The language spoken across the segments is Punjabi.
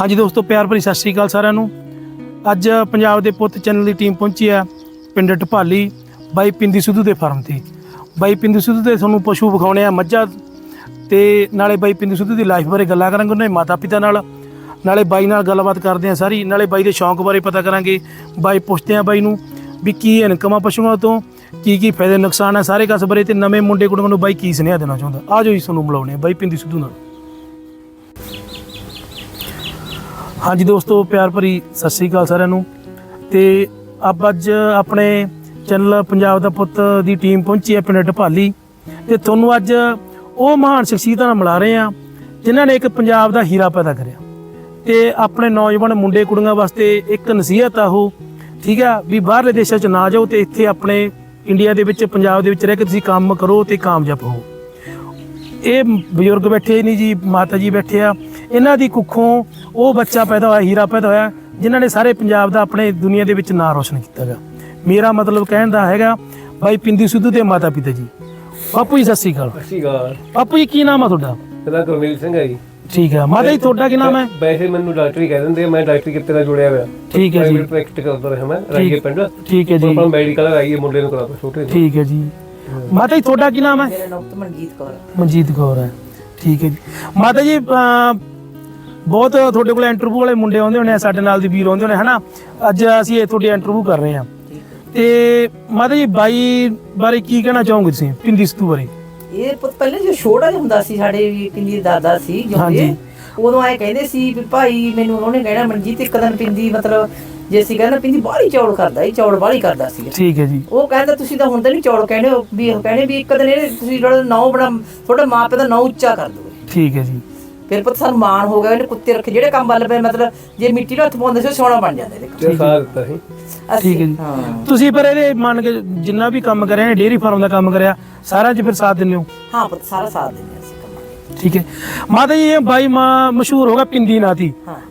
ਹਾਂਜੀ ਦੋਸਤੋ, ਪਿਆਰ ਭਰੀ ਸਤਿ ਸ੍ਰੀ ਅਕਾਲ ਸਾਰਿਆਂ ਨੂੰ। ਅੱਜ ਪੰਜਾਬ ਦੇ ਪੁੱਤ ਚੈਨਲ ਦੀ ਟੀਮ ਪਹੁੰਚੀ ਹੈ ਪਿੰਡ ਢਪਾਲੀ ਬਾਈ ਪਿੰਦੀ ਸਿੱਧੂ ਦੇ ਫਾਰਮ ਤੇ। ਬਾਈ ਪਿੰਦੀ ਸਿੱਧੂ ਦੇ ਤੁਹਾਨੂੰ ਪਸ਼ੂ ਵਿਖਾਉਣੇ ਆ ਮੱਝਾਂ ਤੇ ਨਾਲੇ ਬਾਈ ਪਿੰਦੀ ਸਿੱਧੂ ਦੀ ਲਾਈਫ ਬਾਰੇ ਗੱਲਾਂ ਕਰਾਂਗੇ ਉਹਨਾਂ ਦੇ ਮਾਤਾ ਪਿਤਾ ਨਾਲ। ਨਾਲੇ ਬਾਈ ਨਾਲ ਗੱਲਬਾਤ ਕਰਦੇ ਆ ਸਾਰੀ। ਨਾਲੇ ਬਾਈ ਦੇ ਸ਼ੌਂਕ ਬਾਰੇ ਪਤਾ ਕਰਾਂਗੇ। ਬਾਈ ਪੁੱਛਦੇ ਆ ਬਾਈ ਨੂੰ ਵੀ ਕੀ ਇਨਕਮ ਆ ਪਸ਼ੂਆਂ ਤੋਂ, ਕੀ ਕੀ ਫਾਇਦੇ ਨੁਕਸਾਨ ਆ ਸਾਰੇ ਕਸ ਬਾਰੇ ਤੇ ਨਵੇਂ ਮੁੰਡੇ ਕੁੜੀਆਂ ਨੂੰ ਬਾਈ ਕੀ ਸੁਨੇਹਾ ਦੇਣਾ ਚਾਹੁੰਦਾ। ਆ ਜਾਓ ਜੀ, ਤੁਹਾਨੂੰ ਮਿਲਾਉਣੇ ਆ ਬਾਈ ਪਿੰਦੀ ਸਿੱਧੂ ਨਾਲ। ਹਾਂਜੀ ਦੋਸਤੋ, ਪਿਆਰ ਭਰੀ ਸਤਿ ਸ੍ਰੀ ਅਕਾਲ ਸਾਰਿਆਂ ਨੂੰ। ਤੇ ਆਪ ਅੱਜ ਆਪਣੇ ਚੈਨਲ ਪੰਜਾਬ ਦਾ ਪੁੱਤ ਦੀ ਟੀਮ ਪਹੁੰਚੀ ਹੈ ਪਿੰਡ ਢਪਾਲੀ। ਤੇ ਤੁਹਾਨੂੰ ਅੱਜ ਉਹ ਮਹਾਨ ਸ਼ਖਸੀਅਤਾਂ ਨਾਲ ਮਿਲਾ ਰਹੇ ਆ ਜਿਨ੍ਹਾਂ ਨੇ ਇੱਕ ਪੰਜਾਬ ਦਾ ਹੀਰਾ ਪੈਦਾ ਕਰਿਆ। ਤੇ ਆਪਣੇ ਨੌਜਵਾਨ ਮੁੰਡੇ ਕੁੜੀਆਂ ਵਾਸਤੇ ਇੱਕ ਨਸੀਹਤ ਆ ਉਹ, ਠੀਕ ਆ? ਵੀ ਬਾਹਰਲੇ ਦੇਸ਼ਾਂ 'ਚ ਨਾ ਜਾਓ ਤੇ ਇੱਥੇ ਆਪਣੇ ਇੰਡੀਆ ਦੇ ਵਿੱਚ, ਪੰਜਾਬ ਦੇ ਵਿੱਚ ਰਹਿ ਕੇ ਤੁਸੀਂ ਕੰਮ ਕਰੋ ਤੇ ਕਾਮਯਾਬ ਹੋ। ਇਹ ਬਜ਼ੁਰਗ ਬੈਠੇ ਨਹੀਂ ਜੀ ਮਾਤਾ ਜੀ ਬੈਠੇ ਆ। ਇਹਨਾਂ ਦੀ ਕੁੱਖੋਂ ਉਹ ਬੱਚਾ ਪੈਦਾ ਹੋਇਆ ਹੀਰਾ ਪੈਦਾ ਹੋਇਆ ਜਿਨ੍ਹਾਂ ਨੇ ਸਾਰੇ ਪੰਜਾਬ ਦਾ ਆਪਣੇ ਦੁਨੀਆ ਦੇ ਵਿੱਚ ਨਾਂ ਰੋਸ਼ਨ ਕੀਤਾ ਗਾ ਮੇਰਾ ਮਤਲਬ ਕਹਿਣ ਦਾ ਹੈਗਾ ਭਾਈ ਪਿੰਦੀ ਸਿੱਧੂ ਦੇ ਮਾਤਾ ਪਿਤਾ ਜੀ। ਬਾਪੂ ਜੀ ਸਤਿ ਸ੍ਰੀ ਅਕਾਲ। ਬਾਪੂ ਜੀ ਕੀ ਨਾਮ ਆ ਤੁਹਾਡਾ? ਇਹਦਾ ਗੁਰਮੀਲ ਸਿੰਘ ਹੈ ਜੀ। ਠੀਕ ਹੈ ਮਾਤਾ ਜੀ ਤੁਹਾਡਾ ਕੀ ਨਾਮ ਹੈ? ਵੈਸੇ ਮੈਨੂੰ ਡਾਕਟਰੀ ਕਹਿ ਦਿੰਦੇ ਆ, ਮੈਂ ਡਾਕਟਰੀ ਕਿਤੇ ਨਾਲ ਜੁੜਿਆ ਹੋਇਆ। ਠੀਕ ਹੈ ਜੀ। ਪ੍ਰੈਕਟਿਸ ਕਰਦਾ ਰਿਹਾ ਮੈਂ ਰਾਈਏ ਪਿੰਡ। ਠੀਕ ਹੈ ਜੀ। ਆਪਾਂ ਮੈਡੀਕਲ ਆਈਏ ਮੁੰਡੇ ਨੂੰ ਕਰਾਤਾ ਛੋਟੇ ਠੀਕ ਹੈ ਜੀ। ਮਾਤਾ ਜੀ ਤੁਹਾਡਾ ਕੀ ਨਾਮ ਹੈ? ਮੇਰਾ ਨਾਮ ਤਾਂ ਮਨਜੀਤ ਕੌਰ ਹੈ। ਮਨਜੀਤ ਕੌਰ ਹੈ। ਠੀਕ ਹੈ ਜੀ। ਮਾਤਾ ਜੀ ਅਮ, ਬਹੁਤ ਤੁਹਾਡੇ ਕੋਲ ਇੰਟਰਵਿਊ ਵਾਲੇ ਮੁੰਡੇ ਆਉਂਦੇ ਹੋਣੇ ਆ ਸਾਡੇ ਨਾਲ ਦੀ ਵੀਰ ਆਉਂਦੇ ਹੋਣੇ ਹਨਾ? ਅੱਜ ਅਸੀਂ ਇਹ ਤੁਹਾਡੀ ਇੰਟਰਵਿਊ ਕਰ ਰਹੇ ਹਾਂ। ਤੇ ਮਾਤਾ ਜੀ ਬਾਈ ਬਾਰੇ ਕੀ ਕਹਿਣਾ ਚਾਹੋਗੇ ਤੁਸੀਂ ਪਿੰਦੀ ਸਤੂ ਬਾਰੇ? ਇਹ ਪੁੱਤ ਪਹਿਲੇ ਜੋ ਛੋਟਾ ਜਿਹਾ ਹੁੰਦਾ ਸੀ ਸਾਡੇ ਵੀ ਕਿੰਨੀ ਦਾਦਾ ਸੀ ਹਾਂਜੀ। ਉਦੋਂ ਆਏ ਕਹਿੰਦੇ ਸੀ ਵੀ ਭਾਈ ਮੈਨੂੰ ਉਹਨੇ ਕਹਿਣਾ ਮਨਜੀਤ ਇੱਕ ਦਿਨ ਪਿੰਦੀ ਮਤਲਬ ਜੇ ਅਸੀਂ ਕਹਿੰਦਾ ਪਿੰਦੀ ਬਾਹਲੀ ਚੌੜ ਕਰਦਾ ਇਹ ਚੌੜ ਬਾਹਲੀ ਕਰਦਾ ਸੀ ਠੀਕ ਹੈ ਜੀ। ਉਹ ਕਹਿੰਦਾ ਤੁਸੀਂ ਤਾਂ ਹੁਣ ਤਾਂ ਨਹੀਂ ਚੌੜ ਕਹਿੰਦੇ ਹੋ ਵੀ ਉਹ ਕਹਿੰਦੇ ਵੀ ਇੱਕ ਦਿਨ ਇਹ ਤੁਸੀਂ ਜਿਹੜਾ ਨਾਉ ਬੜਾ ਤੁਹਾਡਾ ਮਾਂ ਪਿਓ ਦਾ ਨਾਉ ਉੱਚਾ ਕਰ ਦਿਓ। ਠੀਕ ਹੈ ਜੀ। ਫਿਰ ਪੁੱਤ ਸਾਨੂੰ ਮਾਣ ਹੋ ਗਿਆ ਇਹਨੇ ਕੁੱਤੇ ਰੱਖੇ ਜਿਹੜੇ ਕੰਮ ਵੱਲ ਪਏ ਮਤਲਬ ਜੇ ਮਿੱਟੀ ਨੂੰ ਹੱਥ ਪਾਉਂਦੇ ਸੀ ਉਹ ਸੋਨਾ ਬਣ ਜਾਂਦੇ ਦੇਖੋ। ਤੇ ਸਾਥ ਦਿੱਤਾ ਸੀ। ਠੀਕ ਹੈ ਜੀ। ਹਾਂ। ਤੁਸੀਂ ਪਰ ਇਹਦੇ ਮੰਨ ਕੇ ਜਿੰਨਾ ਵੀ ਕੰਮ ਕਰਿਆ ਨੇ ਡੇਅਰੀ ਫਾਰਮ ਦਾ ਕੰਮ ਕਰਿਆ ਸਾਰਾ ਚ ਫਿਰ ਸਾਥ ਦਿੰਦੇ ਹੋ? ਹਾਂ ਪੁੱਤ ਸਾਰਾ ਸਾਥ ਦਿੰਦੇ ਕੰਮਾਂ ਠੀਕ ਹੈ। ਮਾਤਾ ਜੀ ਇਹ ਬਾਈ ਮਾਂ ਮਸ਼ਹੂਰ ਹੋ ਗਿਆ ਪਿੰਦੀ ਹਾਂ।